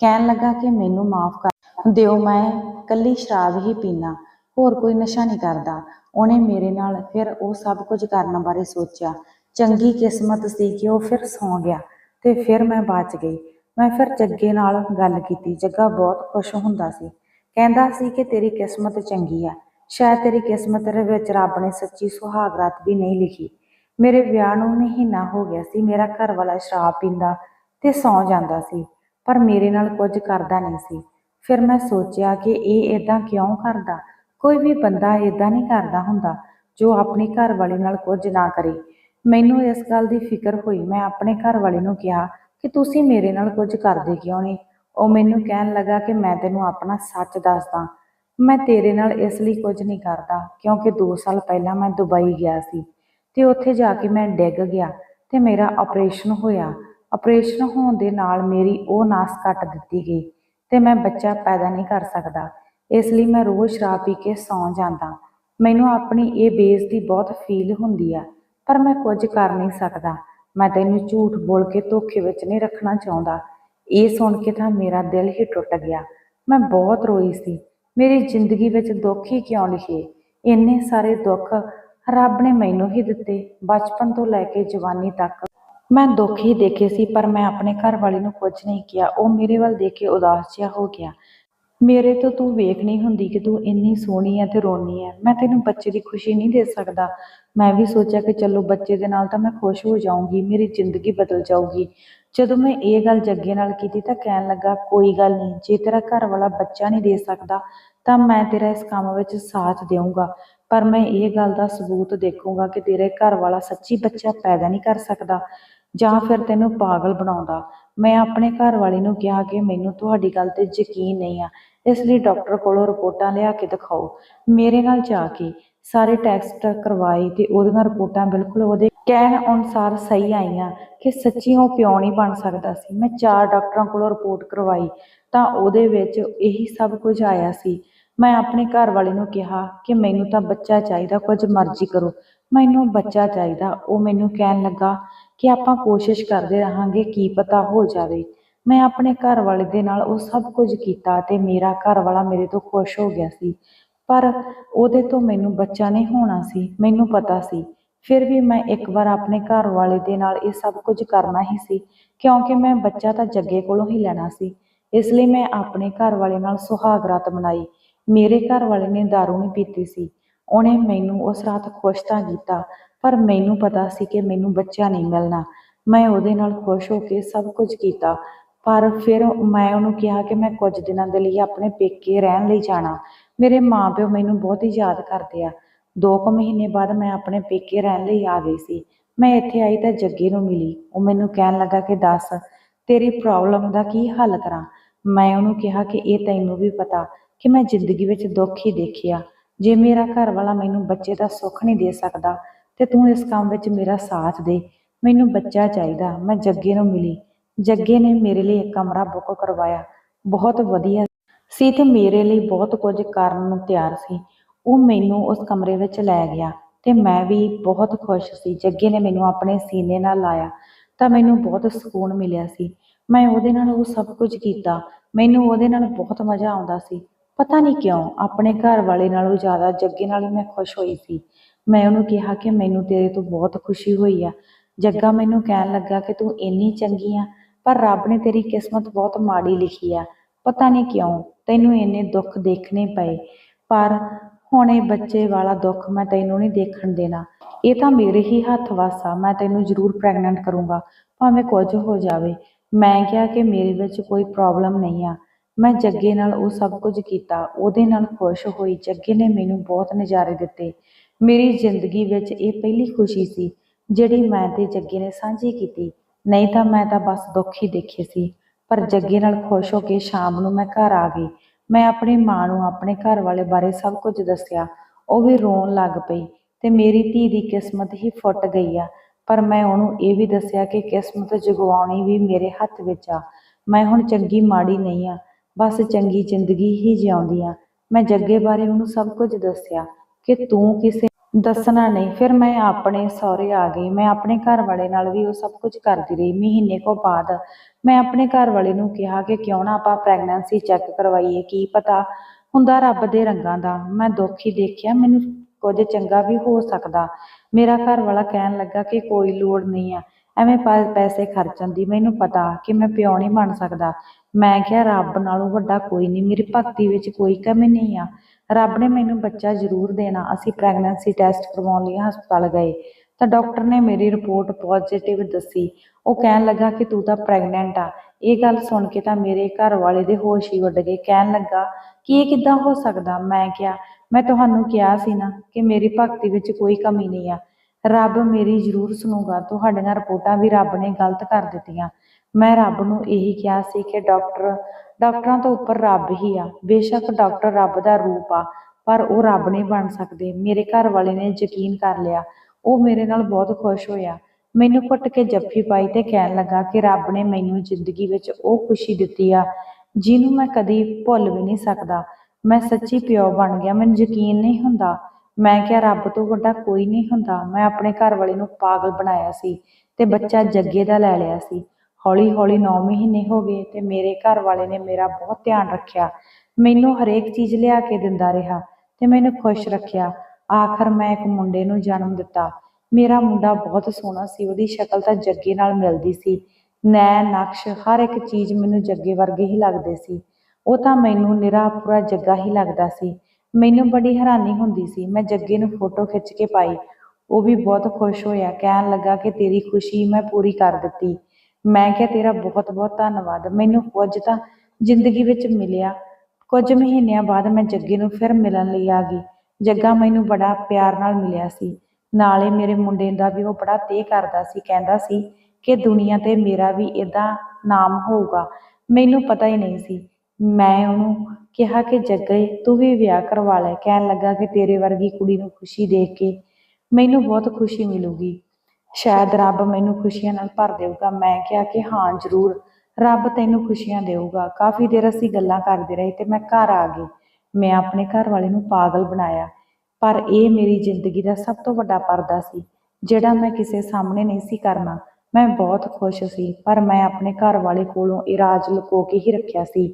ਕਹਿਣ ਲੱਗਾ ਕਿ ਮੈਨੂੰ ਮਾਫ ਕਰ ਦਿਓ, ਮੈਂ ਕੱਲੀ ਸ਼ਰਾਬ ਹੀ ਪੀਣਾ ਹੋਰ ਕੋਈ ਨਸ਼ਾ ਨਹੀਂ ਕਰਦਾ। ਉਹਨੇ ਮੇਰੇ ਨਾਲ ਫਿਰ ਉਹ ਸਭ ਕੁਝ ਕਰਨ ਬਾਰੇ ਸੋਚਿਆ। ਚੰਗੀ ਕਿਸਮਤ ਸੀ ਕਿ ਉਹ ਫਿਰ ਸੌਂ ਗਿਆ ਤੇ ਫਿਰ ਮੈਂ ਬਚ ਗਈ। ਮੈਂ ਫਿਰ ਜੱਗੇ ਨਾਲ ਗੱਲ ਕੀਤੀ। ਜੱਗਾ ਬਹੁਤ ਖੁਸ਼ ਹੁੰਦਾ ਸੀ। ਕਹਿੰਦਾ ਸੀ ਕਿ ਤੇਰੀ ਕਿਸਮਤ ਚੰਗੀ ਆ। ਸ਼ਾਇਦ ਤੇਰੀ ਕਿਸਮਤ ਦੇ ਵਿੱਚ ਰੱਬ ਨੇ ਸੱਚੀ ਸੁਹਾਗ ਰਾਤ ਵੀ ਨਹੀਂ ਲਿਖੀ। ਮੇਰੇ ਵਿਆਹ ਨੂੰ ਮਹੀਨਾ ਹੋ ਗਿਆ ਸੀ। ਮੇਰਾ ਘਰ ਵਾਲਾ ਸ਼ਰਾਬ ਪੀਂਦਾ ਤੇ ਸੌਂ ਜਾਂਦਾ ਸੀ, ਪਰ ਮੇਰੇ ਨਾਲ ਕੁਝ ਕਰਦਾ ਨਹੀਂ ਸੀ। ਫਿਰ ਮੈਂ ਸੋਚਿਆ ਕਿ ਇਹ ਇਦਾਂ ਕਿਉਂ ਕਰਦਾ? ਕੋਈ ਵੀ ਬੰਦਾ ਇਦਾਂ ਨਹੀਂ ਕਰਦਾ ਹੁੰਦਾ ਜੋ ਆਪਣੇ ਘਰ ਵਾਲੇ ਨਾਲ ਕੁਝ ਨਾ ਕਰੇ। ਮੈਨੂੰ ਇਸ ਗੱਲ ਦੀ ਫਿਕਰ ਹੋਈ। ਮੈਂ ਆਪਣੇ ਘਰ ਵਾਲੇ ਨੂੰ ਕਿਹਾ ਕਿ ਤੁਸੀਂ ਮੇਰੇ ਨਾਲ ਕੁਝ ਕਰਦੇ ਕਿਉਂ ਨਹੀਂ? ਉਹ ਮੈਨੂੰ ਕਹਿਣ ਲੱਗਾ ਕਿ ਮੈਂ ਤੈਨੂੰ ਆਪਣਾ ਸੱਚ ਦੱਸਦਾ। ਮੈਂ ਤੇਰੇ ਨਾਲ ਇਸ ਲਈ ਕੁਝ ਨਹੀਂ ਕਰਦਾ, ਕਿਉਂਕਿ 2 ਸਾਲ ਪਹਿਲਾਂ ਮੈਂ ਦੁਬਈ ਗਿਆ ਸੀ ਤੇ ਉੱਥੇ ਜਾ ਕੇ ਮੈਂ ਡਿੱਗ ਗਿਆ ਤੇ ਮੇਰਾ ਆਪਰੇਸ਼ਨ ਹੋਇਆ। ਆਪਰੇਸ਼ਨ ਹੋਣ ਦੇ ਨਾਲ ਮੇਰੀ ਉਹ ਨਾਸ ਕੱਟ ਦਿੱਤੀ ਗਈ ਤੇ ਮੈਂ ਬੱਚਾ ਪੈਦਾ ਨਹੀਂ ਕਰ ਸਕਦਾ। ਇਸ ਲਈ ਮੈਂ ਰੋਜ਼ ਸ਼ਰਾਬ ਪੀ ਕੇ ਸੌਂ ਜਾਂਦਾ। ਮੈਨੂੰ ਆਪਣੀ ਇਹ ਬੇਇੱਜ਼ਤੀ ਬਹੁਤ ਫੀਲ ਹੁੰਦੀ ਆ। ਪਰ ਮੈਂ ਕੁਝ ਕਰ ਨਹੀਂ ਸਕਦਾ। ਮੈਂ ਤੈਨੂੰ ਝੂਠ ਬੋਲ ਕੇ ਧੋਖੇ ਵਿੱਚ ਨਹੀਂ ਰੱਖਣਾ ਚਾਹੁੰਦਾ। ਇਹ ਸੁਣ ਕੇ ਤਾਂ ਮੇਰਾ ਦਿਲ ਹੀ ਟੁੱਟ ਗਿਆ। ਮੈਂ ਬਹੁਤ ਰੋਈ ਸੀ। ਮੇਰੀ ਜ਼ਿੰਦਗੀ ਵਿੱਚ ਦੁੱਖ ਹੀ ਕਿਉਂ ਲਿਖੇ ਇੰਨੇ ਸਾਰੇ ਦੁੱਖ ਰੱਬ ਨੇ ਮੈਨੂੰ ਹੀ ਦਿੱਤੇ, ਬਚਪਨ ਤੋਂ ਲੈ ਕੇ ਜਵਾਨੀ ਤੱਕ। ਮੈਂ ਦੁੱਖ ਹੀ ਦੇਖੇ ਸੀ, ਪਰ ਮੈਂ ਆਪਣੇ ਘਰ ਵਾਲੇ ਨੂੰ ਕੁਝ ਨਹੀਂ ਕਿਹਾ। ਉਹ ਮੇਰੇ ਵੱਲ ਦੇਖ ਕੇ ਉਦਾਸ ਜਿਹਾ ਹੋ ਗਿਆ। ਮੇਰੇ ਤੋਂ ਤੂੰ ਵੇਖ ਨਹੀਂ ਹੁੰਦੀ ਕਿ ਤੂੰ ਇੰਨੀ ਸੋਹਣੀ ਹੈ ਤੇ ਰੋਣੀ ਹੈ। ਮੈਂ ਤੈਨੂੰ ਬੱਚੇ ਦੀ ਖੁਸ਼ੀ ਨਹੀਂ ਦੇ ਸਕਦਾ। ਮੈਂ ਵੀ ਸੋਚਿਆ ਕਿ ਚਲੋ ਬੱਚੇ ਦੇ ਨਾਲ ਤਾਂ ਮੈਂ ਖੁਸ਼ ਹੋ ਜਾਊਂਗੀ, ਮੇਰੀ ਜ਼ਿੰਦਗੀ ਬਦਲ ਜਾਊਗੀ। ਜਦੋਂ ਮੈਂ ਇਹ ਗੱਲ ਜੱਗੇ ਨਾਲ ਕੀਤੀ ਤਾਂ ਕਹਿਣ ਲੱਗਾ, ਕੋਈ ਗੱਲ ਨਹੀਂ, ਜੇ ਤੇਰਾ ਘਰ ਵਾਲਾ ਬੱਚਾ ਨਹੀਂ ਦੇ ਸਕਦਾ, ਤਾਂ ਮੈਂ ਤੇਰਾ ਇਸ ਕੰਮ ਵਿੱਚ ਸਾਥ ਦੇਵਾਂਗਾ ਪਰ ਮੈਂ ਇਹ ਗੱਲ ਦਾ ਸਬੂਤ ਦੇਖੂੰਗਾ ਕਿ ਤੇਰੇ ਘਰ ਵਾਲਾ ਸੱਚੀ ਬੱਚਾ ਪੈਦਾ ਨਹੀਂ ਕਰ ਸਕਦਾ, ਜਾਂ ਫਿਰ ਤੈਨੂੰ ਪਾਗਲ ਬਣਾਉਂਦਾ। ਮੈਂ ਆਪਣੇ ਘਰ ਵਾਲੇ ਨੂੰ ਕਿਹਾ ਕਿ ਮੈਨੂੰ ਤੁਹਾਡੀ ਗੱਲ ਤੇ ਯਕੀਨ ਨਹੀਂ ਆ, ਇਸ ਲਈ ਡਾਕਟਰ ਕੋਲੋਂ ਰਿਪੋਰਟਾਂ ਲਿਆ ਕੇ ਦਿਖਾਓ। ਮੇਰੇ ਨਾਲ ਜਾ ਕੇ ਸਾਰੇ ਟੈਸਟ ਕਰਵਾਏ ਤੇ ਉਹਦੀਆਂ ਰਿਪੋਰਟਾਂ ਬਿਲਕੁਲ ਉਹਦੇ ਕਹਿਣ ਅਨੁਸਾਰ ਸਹੀ ਆਈਆਂ ਕਿ ਸੱਚੀ ਉਹ ਪਿਓ ਨਹੀਂ ਬਣ ਸਕਦਾ ਸੀ। ਮੈਂ ਚਾਰ ਡਾਕਟਰਾਂ ਕੋਲੋਂ ਰਿਪੋਰਟ ਕਰਵਾਈ ਤਾਂ ਉਹਦੇ ਵਿੱਚ ਇਹੀ ਸਭ ਕੁਝ ਆਇਆ ਸੀ। ਮੈਂ ਆਪਣੇ ਘਰ ਵਾਲੇ ਨੂੰ ਕਿਹਾ ਕਿ ਮੈਨੂੰ ਤਾਂ ਬੱਚਾ ਚਾਹੀਦਾ, ਕੁਝ ਮਰਜ਼ੀ ਕਰੋ। ਮੈਨੂੰ ਬੱਚਾ ਚਾਹੀਦਾ। ਉਹ ਮੈਨੂੰ ਕਹਿਣ ਲੱਗਾ ਕਿ ਆਪਾਂ ਕੋਸ਼ਿਸ਼ ਕਰਦੇ ਰਹਾਂਗੇ ਕੀ ਪਤਾ ਹੋ ਜਾਵੇ। ਮੈਂ ਆਪਣੇ ਘਰ ਵਾਲੇ ਦੇ ਨਾਲ ਉਹ ਸਭ ਕੁਝ ਕੀਤਾ ਤੇ ਮੇਰਾ ਘਰ ਵਾਲਾ ਮੇਰੇ ਤੋਂ ਖੁਸ਼ ਹੋ ਗਿਆ ਸੀ। ਪਰ ਉਹਦੇ ਤੋਂ ਮੈਨੂੰ ਬੱਚਾ ਨਹੀਂ ਹੋਣਾ ਸੀ, ਮੈਨੂੰ ਪਤਾ ਸੀ। ਫਿਰ ਵੀ ਮੈਂ ਇੱਕ ਵਾਰ ਆਪਣੇ ਘਰ ਵਾਲੇ ਦੇ ਨਾਲ ਇਹ ਸਭ ਕੁਝ ਕਰਨਾ ਹੀ ਸੀ, ਕਿਉਂਕਿ ਮੈਂ ਬੱਚਾ ਤਾਂ ਜੱਗੇ ਕੋਲੋਂ ਹੀ ਲੈਣਾ ਸੀ। ਇਸ ਲਈ ਮੈਂ ਆਪਣੇ ਘਰ ਵਾਲੇ ਨਾਲ ਸੁਹਾਗ ਰਾਤ ਮਨਾਈ। ਮੇਰੇ ਘਰ ਵਾਲੇ ਨੇ दारू ਨਹੀਂ ਪੀਤੀ ਸੀ। ਉਹਨੇ ਮੈਨੂੰ ਉਸ ਰਾਤ ਖੁਸ਼ ਤਾਂ ਕੀਤਾ, ਪਰ ਮੈਨੂੰ ਪਤਾ ਸੀ ਕਿ ਮੈਨੂੰ ਬੱਚਾ ਨਹੀਂ ਮਿਲਣਾ। ਮੈਂ ਉਹਦੇ ਨਾਲ ਖੁਸ਼ ਹੋ ਕੇ ਸਭ ਕੁਝ ਕੀਤਾ, ਪਰ ਫਿਰ ਮੈਂ ਉਹਨੂੰ ਕਿਹਾ ਕਿ ਮੈਂ ਕੁਝ ਦਿਨਾਂ ਦੇ ਲਈ ਆਪਣੇ ਪੇਕੇ ਰਹਿਣ ਲਈ ਜਾਣਾ। ਮੇਰੇ ਮਾਪਿਓ ਮੈਨੂੰ ਬਹੁਤ ਹੀ ਯਾਦ ਕਰਦੇ ਆ। ਦੋ ਕੁ ਮਹੀਨੇ ਬਾਅਦ ਮੈਂ ਆਪਣੇ ਪੇਕੇ ਰਹਿਣ ਲਈ ਆ ਗਈ ਸੀ। ਮੈਂ ਇੱਥੇ ਆਈ ਤਾਂ ਜੱਗੇ ਨੂੰ ਮਿਲੀ। ਉਹ ਮੈਨੂੰ ਕਹਿਣ ਲੱਗਾ ਕਿ ਦੱਸ, ਤੇਰੀ ਪ੍ਰੋਬਲਮ ਦਾ ਕੀ ਹੱਲ ਕਰਾਂ? ਮੈਂ ਉਹਨੂੰ ਕਿਹਾ ਕਿ ਇਹ ਤੈਨੂੰ ਵੀ ਪਤਾ ਕਿ ਮੈਂ ਜ਼ਿੰਦਗੀ ਵਿੱਚ ਦੁੱਖ ਹੀ ਦੇਖਿਆ। ਜੇ ਮੇਰਾ ਘਰ ਵਾਲਾ ਮੈਨੂੰ ਬੱਚੇ ਦਾ ਸੁੱਖ ਨਹੀਂ ਦੇ ਸਕਦਾ, ਤੇ ਤੂੰ ਇਸ ਕੰਮ ਵਿੱਚ ਮੇਰਾ ਸਾਥ ਦੇ। ਮੈਨੂੰ ਬੱਚਾ ਚਾਹੀਦਾ। ਮੈਂ ਜੱਗੇ ਨੂੰ ਮਿਲੀ। ਜੱਗੇ ਨੇ ਮੇਰੇ ਲਈ ਇੱਕ ਕਮਰਾ ਬੁੱਕ ਕਰਵਾਇਆ। ਬਹੁਤ ਵਧੀਆ ਸੀ ਤੇ ਮੇਰੇ ਲਈ ਬਹੁਤ ਕੁਝ ਕਰਨ ਨੂੰ ਤਿਆਰ ਸੀ। ਉਹ ਮੈਨੂੰ ਉਸ ਕਮਰੇ ਵਿੱਚ ਲੈ ਗਿਆ ਤੇ ਮੈਂ ਵੀ ਬਹੁਤ ਖੁਸ਼ ਸੀ। ਜੱਗੇ ਨੇ ਮੈਨੂੰ ਆਪਣੇ ਸੀਨੇ ਨਾਲ ਲਾਇਆ ਤਾਂ ਮੈਨੂੰ ਬਹੁਤ ਸਕੂਨ ਮਿਲਿਆ ਸੀ। ਮੈਂ ਉਹਦੇ ਨਾਲ ਉਹ ਸਭ ਕੁਝ ਕੀਤਾ। ਮੈਨੂੰ ਉਹਦੇ ਨਾਲ ਬਹੁਤ ਮਜ਼ਾ ਆਉਂਦਾ ਸੀ। ਪਤਾ ਨਹੀਂ ਕਿਉਂ ਆਪਣੇ ਘਰ ਵਾਲੇ ਨਾਲੋਂ ਜ਼ਿਆਦਾ ਜੱਗੇ ਨਾਲ ਹੀ ਮੈਂ ਖੁਸ਼ ਹੋਈ ਸੀ। ਮੈਂ ਉਹਨੂੰ ਕਿਹਾ ਕਿ ਮੈਨੂੰ ਤੇਰੇ ਤੋਂ ਬਹੁਤ ਖੁਸ਼ੀ ਹੋਈ ਆ। ਜੱਗਾ ਮੈਨੂੰ ਕਹਿਣ ਲੱਗਾ ਕਿ ਤੂੰ ਇੰਨੀ ਚੰਗੀ ਆ, ਪਰ ਰੱਬ ਨੇ ਤੇਰੀ ਕਿਸਮਤ ਬਹੁਤ ਮਾੜੀ ਲਿਖੀ ਆ। ਪਤਾ ਨਹੀਂ ਕਿਉਂ ਤੈਨੂੰ ਇੰਨੇ ਦੁੱਖ ਦੇਖਣੇ ਪਏ, ਪਰ ਹੁਣ ਇਹ ਬੱਚੇ ਵਾਲਾ ਦੁੱਖ ਮੈਂ ਤੈਨੂੰ ਨਹੀਂ ਦੇਖਣ ਦੇਣਾ। ਇਹ ਤਾਂ ਮੇਰੇ ਹੀ ਹੱਥ ਵੱਸ ਆ, ਮੈਂ ਤੈਨੂੰ ਜ਼ਰੂਰ ਪ੍ਰੈਗਨੈਂਟ ਕਰੂੰਗਾ, ਭਾਵੇਂ ਕੁਝ ਹੋ ਜਾਵੇ। ਮੈਂ ਕਿਹਾ ਕਿ ਮੇਰੇ ਵਿੱਚ ਕੋਈ ਪ੍ਰੋਬਲਮ ਨਹੀਂ ਆ। ਮੈਂ ਜੱਗੇ ਨਾਲ ਉਹ ਸਭ ਕੁਝ ਕੀਤਾ, ਉਹਦੇ ਨਾਲ ਖੁਸ਼ ਹੋਈ, ਜੱਗੇ ਨੇ ਮੈਨੂੰ ਬਹੁਤ ਨਜ਼ਾਰੇ ਦਿੱਤੇ। ਮੇਰੀ ਜ਼ਿੰਦਗੀ ਵਿੱਚ ਇਹ ਪਹਿਲੀ ਖੁਸ਼ੀ ਸੀ, ਜਿਹੜੀ ਮੈਂ ਤੇ ਜੱਗੇ ਨੇ ਸਾਂਝੀ ਕੀਤੀ। ਨਹੀਂ ਤਾਂ ਮੈਂ ਤਾਂ ਬਸ ਦੁੱਖ ਹੀ ਦੇਖੇ ਸੀ। ਪਰ ਜੱਗੇ ਨਾਲ ਖੁਸ਼ ਹੋ ਕੇ ਸ਼ਾਮ ਨੂੰ ਮੈਂ ਘਰ ਆ ਗਈ। ਮੈਂ ਆਪਣੀ ਮਾਂ ਨੂੰ ਆਪਣੇ ਘਰ ਵਾਲੇ ਬਾਰੇ ਸਭ ਕੁਝ ਦੱਸਿਆ। ਉਹ ਵੀ ਰੋਣ ਲੱਗ ਪਈ ਤੇ ਮੇਰੀ ਧੀ ਦੀ ਕਿਸਮਤ ਹੀ ਫੁੱਟ ਗਈ ਆ। ਪਰ ਮੈਂ ਉਹਨੂੰ ਇਹ ਵੀ ਦੱਸਿਆ ਕਿ ਕਿਸਮਤ ਜਗਵਾਉਣੀ ਵੀ ਮੇਰੇ ਹੱਥ ਵਿੱਚ ਆ। ਮੈਂ ਹੁਣ ਚੰਗੀ ਮਾੜੀ ਨਹੀਂ ਆ, ਬਸ ਚੰਗੀ ਜ਼ਿੰਦਗੀ ਹੀ ਜਿਉਂਦੀ ਆ। ਮੈਂ ਜੱਗੇ ਬਾਰੇ ਉਹਨੂੰ ਸਭ ਕੁਝ ਦੱਸਿਆ ਕਿ ਤੂੰ ਕਿਸੇ ਦੱਸਣਾ ਨਹੀਂ। ਫਿਰ ਮੈਂ ਆਪਣੇ ਸਹੁਰੇ ਆ ਗਈ। ਮੈਂ ਆਪਣੇ ਘਰ ਵਾਲੇ ਨਾਲ ਵੀ ਉਹ ਸਭ ਕੁਝ ਕਰਦੀ ਰਹੀ। ਮਹੀਨੇ ਕੋ ਬਾਅਦ ਮੈਂ ਆਪਣੇ ਘਰ ਵਾਲੇ ਨੂੰ ਕਿਹਾ ਕਿ ਕਿਉਂ ਨਾ ਆਪਾਂ ਪ੍ਰੈਗਨੈਂਸੀ ਚੈੱਕ ਕਰਵਾਈਏ, ਕੀ ਪਤਾ ਹੁੰਦਾ ਰੱਬ ਦੇ ਰੰਗਾਂ ਦਾ। ਮੈਂ ਦੁੱਖ ਹੀ ਦੇਖਿਆ, ਮੈਨੂੰ ਕੁਝ ਚੰਗਾ ਵੀ ਹੋ ਸਕਦਾ। ਮੇਰਾ ਘਰ ਵਾਲਾ ਕਹਿਣ ਲੱਗਾ ਕਿ ਕੋਈ ਲੋੜ ਨਹੀਂ ਆ। ਐਵੇਂ ਪੈਸੇ ਖਰਚਣ ਦੀ ਮੈਨੂੰ ਪਤਾ ਕਿ ਮੈਂ ਪਿਓ ਨਹੀਂ ਬਣ ਸਕਦਾ। ਮੈਂ ਕਿਹਾ, ਰੱਬ ਨਾਲੋਂ ਵੱਡਾ ਕੋਈ ਨਹੀਂ। ਮੇਰੀ ਭਗਤੀ ਵਿੱਚ ਕੋਈ ਕਮੀ ਨਹੀਂ ਆ। ਰੱਬ ਨੇ ਮੈਨੂੰ ਬੱਚਾ ਜ਼ਰੂਰ ਦੇਣਾ। ਅਸੀਂ ਪ੍ਰੈਗਨੈਂਸੀ ਟੈਸਟ ਕਰਵਾਉਣ ਲਈ ਹਸਪਤਾਲ ਗਏ। ਤਾਂ ਡਾਕਟਰ ਨੇ ਮੇਰੀ ਰਿਪੋਰਟ ਪੋਜ਼ਿਟਿਵ ਦੱਸੀ। ਉਹ ਕਹਿਣ ਲੱਗਾ ਕਿ ਤੂੰ ਤਾਂ ਪ੍ਰੈਗਨੈਂਟ ਆ। ਇਹ ਗੱਲ ਸੁਣ ਕੇ ਤਾਂ ਮੇਰੇ ਘਰ ਵਾਲੇ ਦੇ ਹੋਸ਼ ਹੀ ਉੱਡ ਗਏ। ਕਹਿਣ ਲੱਗਾ ਕਿ ਇਹ ਕਿੱਦਾਂ ਹੋ ਸਕਦਾ? ਮੈਂ ਕਿਹਾ, ਮੈਂ ਤੁਹਾਨੂੰ ਕਿਹਾ ਸੀ ਨਾ ਕਿ ਮੇਰੀ ਭਗਤੀ ਵਿੱਚ ਕੋਈ ਕਮੀ ਨਹੀਂ ਆ। ਰੱਬ ਮੇਰੀ ਜ਼ਰੂਰ ਸੁਣੂਗਾ। ਤੁਹਾਡੀਆਂ ਰਿਪੋਰਟਾਂ ਵੀ ਰੱਬ ਨੇ ਗਲਤ ਕਰ ਦਿੱਤੀਆਂ। ਮੈਂ ਰੱਬ ਨੂੰ ਇਹੀ ਕਿਹਾ ਸੀ ਕਿ ਡਾਕਟਰ ਡਾਕਟਰਾਂ ਤੋਂ ਉੱਪਰ ਰੱਬ ਹੀ ਆ। ਬੇਸ਼ੱਕ ਡਾਕਟਰ ਰੱਬ ਦਾ ਰੂਪ ਆ, ਪਰ ਉਹ ਰੱਬ ਨਹੀਂ ਬਣ ਸਕਦੇ। ਮੇਰੇ ਘਰ ਵਾਲੇ ਨੇ ਯਕੀਨ ਕਰ ਲਿਆ। ਉਹ ਮੇਰੇ ਨਾਲ ਬਹੁਤ ਖੁਸ਼ ਹੋਇਆ। ਮੈਨੂੰ ਘੁੱਟ ਕੇ ਜੱਫੀ ਪਾਈ ਤੇ ਕਹਿਣ ਲੱਗਾ ਕਿ ਰੱਬ ਨੇ ਮੈਨੂੰ ਜ਼ਿੰਦਗੀ ਵਿੱਚ ਉਹ ਖੁਸ਼ੀ ਦਿੱਤੀ ਆ, ਜਿਹਨੂੰ ਮੈਂ ਕਦੀ ਭੁੱਲ ਵੀ ਨਹੀਂ ਸਕਦਾ। ਮੈਂ ਸੱਚੀ ਪਿਓ ਬਣ ਗਿਆ, ਮੈਨੂੰ ਯਕੀਨ ਨਹੀਂ ਹੁੰਦਾ। ਮੈਂ ਕਿਹਾ, ਰੱਬ ਤੋਂ ਵੱਡਾ ਕੋਈ ਨਹੀਂ ਹੁੰਦਾ। ਮੈਂ ਆਪਣੇ ਘਰ ਵਾਲੇ ਨੂੰ ਪਾਗਲ ਬਣਾਇਆ ਸੀ ਤੇ ਬੱਚਾ ਜੱਗੇ ਦਾ ਲੈ ਲਿਆ ਸੀ। ਹੌਲੀ ਹੌਲੀ 9 ਮਹੀਨੇ ਹੋ ਗਏ ਤੇ ਮੇਰੇ ਘਰ ਵਾਲੇ ਨੇ ਮੇਰਾ ਬਹੁਤ ਧਿਆਨ ਰੱਖਿਆ। ਮੈਨੂੰ ਹਰੇਕ ਚੀਜ਼ ਲਿਆ ਕੇ ਦਿੰਦਾ ਰਿਹਾ ਤੇ ਮੈਨੂੰ ਖੁਸ਼ ਰੱਖਿਆ। ਆਖਰ ਮੈਂ ਇੱਕ ਮੁੰਡੇ ਨੂੰ ਜਨਮ ਦਿੱਤਾ। ਮੇਰਾ ਮੁੰਡਾ ਬਹੁਤ ਸੋਹਣਾ ਸੀ, ਉਹਦੀ ਸ਼ਕਲ ਤਾਂ ਜੱਗੇ ਨਾਲ ਮਿਲਦੀ ਸੀ। ਨੈਣ, ਨਕਸ਼, ਹਰ ਇੱਕ ਚੀਜ਼ ਮੈਨੂੰ ਜੱਗੇ ਵਰਗੇ ਹੀ ਲੱਗਦੇ ਸੀ। ਉਹ ਤਾਂ ਮੈਨੂੰ ਨਿਰਾ ਪੂਰਾ ਜੱਗਾ ਹੀ ਲੱਗਦਾ ਸੀ। ਮੈਨੂੰ ਬੜੀ ਹੈਰਾਨੀ ਹੁੰਦੀ ਸੀ। ਮੈਂ ਜੱਗੇ ਨੂੰ ਫੋਟੋ ਖਿੱਚ ਕੇ ਪਾਈ। ਉਹ ਵੀ ਬਹੁਤ ਖੁਸ਼ ਹੋਇਆ, ਕਹਿਣ ਲੱਗਾ ਕਿ ਤੇਰੀ ਖੁਸ਼ੀ ਮੈਂ ਪੂਰੀ ਕਰ ਦਿੱਤੀ। ਮੈਂ ਕਿਹਾ, ਤੇਰਾ ਬਹੁਤ ਬਹੁਤ ਧੰਨਵਾਦ। ਮੈਨੂੰ ਕੁਝ ਤਾਂ ਜ਼ਿੰਦਗੀ ਵਿੱਚ ਮਿਲਿਆ। ਕੁਝ ਮਹੀਨਿਆਂ ਬਾਅਦ ਮੈਂ ਜੱਗੇ ਨੂੰ ਫਿਰ ਮਿਲਣ ਲਈ ਆ ਗਈ। ਜੱਗਾ ਮੈਨੂੰ ਬੜਾ ਪਿਆਰ ਨਾਲ ਮਿਲਿਆ ਸੀ। ਨਾਲੇ ਮੇਰੇ ਮੁੰਡੇ ਦਾ ਵੀ ਉਹ ਬੜਾ ਤੇ ਕਰਦਾ ਸੀ, ਕਹਿੰਦਾ ਸੀ ਕਿ ਦੁਨੀਆ ਤੇ ਮੇਰਾ ਵੀ ਇਦਾਂ ਨਾਮ ਹੋਊਗਾ। ਮੈਨੂੰ ਪਤਾ ਹੀ ਨਹੀਂ ਸੀ। ਮੈਂ ਉਹਨੂੰ ਕਿਹਾ ਕਿ, ਜੱਗੇ, ਤੂੰ ਵੀ ਵਿਆਹ ਕਰਵਾ ਲੈ। ਕਹਿਣ ਲੱਗਾ ਕਿ ਤੇਰੇ ਵਰਗੀ ਕੁੜੀ ਨੂੰ ਖੁਸ਼ੀ ਦੇਖ ਕੇ ਮੈਨੂੰ ਬਹੁਤ ਖੁਸ਼ੀ ਮਿਲੂਗੀ। ਸ਼ਾਇਦ ਰੱਬ ਮੈਨੂੰ ਖੁਸ਼ੀਆਂ ਨਾਲ ਭਰ ਦੇਊਗਾ। ਮੈਂ ਕਿਹਾ ਕਿ ਹਾਂ, ਜ਼ਰੂਰ। ਰੱਬ ਤੈਨੂੰ ਖੁਸ਼ੀਆਂ ਦੇਊਗਾ। ਕਾਫੀ ਦੇਰ ਅਸੀਂ ਗੱਲਾਂ ਕਰਦੇ ਰਹੇ ਤੇ ਮੈਂ ਘਰ ਆ ਗਈ। ਮੈਂ ਆਪਣੇ ਘਰ ਵਾਲੇ ਨੂੰ ਪਾਗਲ ਬਣਾਇਆ। ਪਰ ਇਹ ਮੇਰੀ ਜ਼ਿੰਦਗੀ ਦਾ ਸਭ ਤੋਂ ਵੱਡਾ ਪਰਦਾ ਸੀ, ਜਿਹੜਾ ਮੈਂ ਕਿਸੇ ਸਾਹਮਣੇ ਨਹੀਂ ਸੀ ਕਰਨਾ। ਮੈਂ ਬਹੁਤ ਖੁਸ਼ ਸੀ, ਪਰ ਮੈਂ ਆਪਣੇ ਘਰ ਵਾਲੇ ਕੋਲੋਂ ਇਹ ਰਾਜ਼ ਲੁਕੋ ਕੇ ਹੀ ਰੱਖਿਆ ਸੀ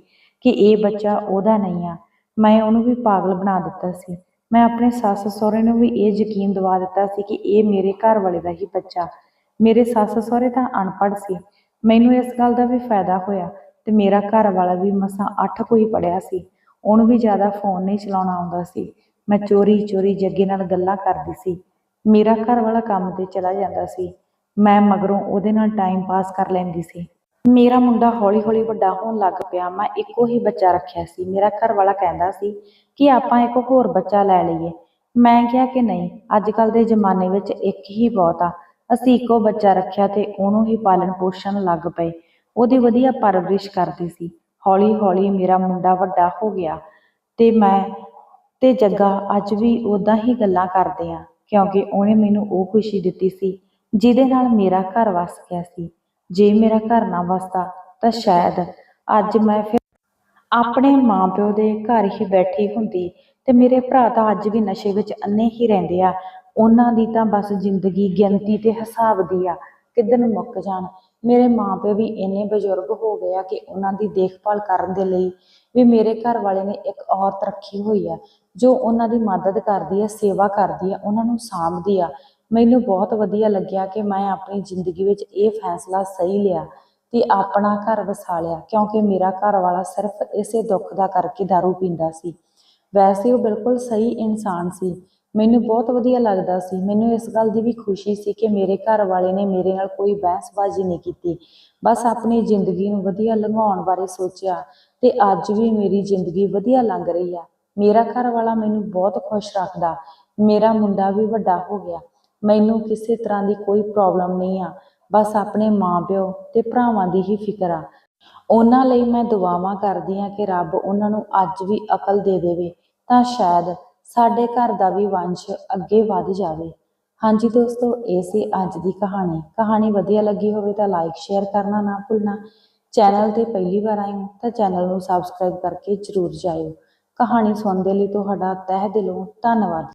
ਕਿ ਇਹ ਬੱਚਾ ਉਹਦਾ ਨਹੀਂ ਆ। ਮੈਂ ਉਹਨੂੰ ਵੀ ਪਾਗਲ ਬਣਾ ਦਿੱਤਾ ਸੀ। ਮੈਂ ਆਪਣੇ ਸੱਸ ਸਹੁਰੇ ਨੂੰ ਵੀ ਇਹ ਯਕੀਨ ਦਿਵਾ ਦਿੱਤਾ ਸੀ ਕਿ ਇਹ ਮੇਰੇ ਘਰ ਵਾਲੇ ਦਾ ਹੀ ਬੱਚਾ। ਮੇਰੇ ਸੱਸ ਸਹੁਰੇ ਤਾਂ ਅਨਪੜ੍ਹ ਸੀ। ਮੈਨੂੰ ਇਸ ਗੱਲ ਦਾ ਵੀ ਫਾਇਦਾ ਹੋਇਆ ਤੇ ਮੇਰਾ ਘਰ ਵਾਲਾ ਵੀ ਮਸਾਂ ਅੱਠ ਕੋਈ ਪੜਿਆ ਸੀ। ਉਹਨੂੰ ਵੀ ਜ਼ਿਆਦਾ ਫੋਨ ਨਹੀਂ ਚਲਾਉਣਾ ਆਉਂਦਾ ਸੀ। ਮੈਂ ਚੋਰੀ ਚੋਰੀ ਜੱਗੇ ਨਾਲ ਗੱਲਾਂ ਕਰਦੀ ਸੀ। ਮੇਰਾ ਘਰ ਵਾਲਾ ਕੰਮ ਤੇ ਚਲਾ ਜਾਂਦਾ ਸੀ। ਮੈਂ ਮਗਰੋਂ ਉਹਦੇ ਨਾਲ ਟਾਈਮ ਪਾਸ ਕਰ ਲੈਂਦੀ ਸੀ। ਮੇਰਾ ਮੁੰਡਾ ਹੌਲੀ ਹੌਲੀ ਵੱਡਾ ਹੋਣ ਲੱਗ ਪਿਆ। ਮੈਂ ਇੱਕੋ ਹੀ ਬੱਚਾ ਰੱਖਿਆ ਸੀ। ਮੇਰਾ ਘਰ ਵਾਲਾ ਕਹਿੰਦਾ ਸੀ ਕਿ ਆਪਾਂ ਇੱਕ ਹੋਰ ਬੱਚਾ ਲੈ ਲਈਏ। ਮੈਂ ਕਿਹਾ ਕਿ ਨਹੀਂ ਅੱਜ ਕੱਲ ਦੇ ਜ਼ਮਾਨੇ ਵਿੱਚ ਇੱਕ ਹੀ ਬਹੁਤ ਆ। ਅਸੀਂ ਇੱਕੋ ਬੱਚਾ ਰੱਖਿਆ ਤੇ ਉਹਨੂੰ ਹੀ ਪਾਲਣ ਪੋਸ਼ਣ ਲੱਗ ਪਏ। ਉਹਦੀ ਵਧੀਆ ਪਰਵਰਿਸ਼ ਕਰਦੇ ਸੀ। ਹੌਲੀ ਹੌਲੀ ਮੇਰਾ ਮੁੰਡਾ ਵੱਡਾ ਹੋ ਗਿਆ ਤੇ ਮੈਂ ਤੇ ਜੱਗਾ ਅੱਜ ਵੀ ਉਦਾਂ ਹੀ ਗੱਲਾਂ ਕਰਦੇ ਆ, ਕਿਉਂਕਿ ਉਹਨੇ ਮੈਨੂੰ ਉਹ ਖੁਸ਼ੀ ਦਿੱਤੀ ਸੀ, ਜਿਹਦੇ ਨਾਲ ਮੇਰਾ ਘਰ ਵਸ ਗਿਆ ਸੀ। ਜੇ ਮੇਰਾ ਘਰ ਨਾ ਵਸਦਾ ਤਾਂ ਸ਼ਾਇਦ ਅੱਜ ਮੈਂ ਫਿਰ ਆਪਣੇ ਮਾਪਿਓ ਦੇ ਘਰ ਹੀ ਬੈਠੀ ਹੁੰਦੀ ਤੇ ਮੇਰੇ ਭਰਾ ਤਾਂ ਅੱਜ ਵੀ ਨਸ਼ੇ ਵਿੱਚ ਅੰਨੇ ਹੀ ਰਹਿੰਦੇ ਆ। ਉਹਨਾਂ ਦੀ ਤਾਂ ਬਸ ਜ਼ਿੰਦਗੀ ਗਿਣਤੀ ਤੇ ਹਿਸਾਬ ਦੀ ਆ। ਕਿੱਦਣ ਮੁੱਕ ਜਾਣ? ਮੇਰੇ ਮਾਪੇ ਵੀ ਇੰਨੇ ਬਜ਼ੁਰਗ ਹੋ ਗਏ ਆ ਕਿ ਉਹਨਾਂ ਦੀ ਦੇਖਭਾਲ ਕਰਨ ਦੇ ਲਈ ਵੀ ਮੇਰੇ ਘਰ ਵਾਲੇ ਨੇ ਇੱਕ ਔਰਤ ਰੱਖੀ ਹੋਈ ਆ, ਜੋ ਉਹਨਾਂ ਦੀ ਮਦਦ ਕਰਦੀ ਆ, ਸੇਵਾ ਕਰਦੀ ਆ, ਉਹਨਾਂ ਨੂੰ ਸਾਂਭਦੀ ਆ। ਮੈਨੂੰ ਬਹੁਤ ਵਧੀਆ ਲੱਗਿਆ ਕਿ ਮੈਂ ਆਪਣੀ ਜ਼ਿੰਦਗੀ ਵਿੱਚ ਇਹ ਫੈਸਲਾ ਸਹੀ ਲਿਆ ਤੇ ਆਪਣਾ ਘਰ ਵਸਾ ਲਿਆ, ਕਿਉਂਕਿ ਮੇਰਾ ਘਰ ਵਾਲਾ ਸਿਰਫ ਇਸੇ ਦੁੱਖ ਦਾ ਕਰਕੇ दारू ਪੀਂਦਾ ਸੀ। ਵੈਸੇ ਉਹ ਬਿਲਕੁਲ ਸਹੀ ਇਨਸਾਨ ਸੀ। ਮੈਨੂੰ ਬਹੁਤ ਵਧੀਆ ਲੱਗਦਾ ਸੀ। ਮੈਨੂੰ ਇਸ ਗੱਲ ਦੀ ਵੀ ਖੁਸ਼ੀ ਸੀ ਕਿ ਮੇਰੇ ਘਰ ਵਾਲੇ ਨੇ ਮੇਰੇ ਨਾਲ ਕੋਈ ਬਹਿਸਬਾਜ਼ੀ ਨਹੀਂ ਕੀਤੀ। ਬਸ ਆਪਣੀ ਜ਼ਿੰਦਗੀ ਨੂੰ ਵਧੀਆ ਲੰਘਾਉਣ ਬਾਰੇ ਸੋਚਿਆ ਤੇ ਅੱਜ ਵੀ ਮੇਰੀ ਜ਼ਿੰਦਗੀ ਵਧੀਆ ਲੰਘ ਰਹੀ ਆ। ਮੇਰਾ ਘਰ ਵਾਲਾ ਮੈਨੂੰ ਬਹੁਤ ਖੁਸ਼ ਰੱਖਦਾ। ਮੇਰਾ ਮੁੰਡਾ ਵੀ ਵੱਡਾ ਹੋ ਗਿਆ। ਮੈਨੂੰ ਕਿਸੇ ਤਰ੍ਹਾਂ ਦੀ ਕੋਈ ਪ੍ਰੋਬਲਮ ਨਹੀਂ ਆ। ਬਸ ਆਪਣੇ ਮਾਪਿਓ ਤੇ ਭਰਾਵਾਂ ਦੀ ਹੀ ਫਿਕਰ ਆ। ਉਹਨਾਂ ਲਈ ਮੈਂ ਦੁਆਵਾਂ ਕਰਦੀ ਆ ਕਿ ਰੱਬ ਉਹਨਾਂ ਨੂੰ ਅੱਜ ਵੀ ਅਕਲ ਦੇ ਦੇਵੇ, ਤਾਂ ਸ਼ਾਇਦ ਸਾਡੇ ਘਰ ਦਾ ਵੀ ਵੰਸ਼ ਅੱਗੇ ਵੱਧ ਜਾਵੇ। ਹਾਂਜੀ ਦੋਸਤੋ, ਇਹ ਸੀ ਅੱਜ ਦੀ ਕਹਾਣੀ। ਕਹਾਣੀ ਵਧੀਆ ਲੱਗੀ ਹੋਵੇ ਤਾਂ ਲਾਈਕ ਸ਼ੇਅਰ ਕਰਨਾ ਨਾ ਭੁੱਲਣਾ। ਚੈਨਲ ਤੇ ਪਹਿਲੀ ਵਾਰ ਆਏ ਹੋ ਤਾਂ ਚੈਨਲ ਨੂੰ ਸਬਸਕ੍ਰਾਈਬ ਕਰਕੇ ਜਰੂਰ ਜਾਇਓ। ਕਹਾਣੀ ਸੁਣਨ ਦੇ ਲਈ ਤੁਹਾਡਾ ਤਹਿ ਦਿਲੋਂ ਧੰਨਵਾਦ।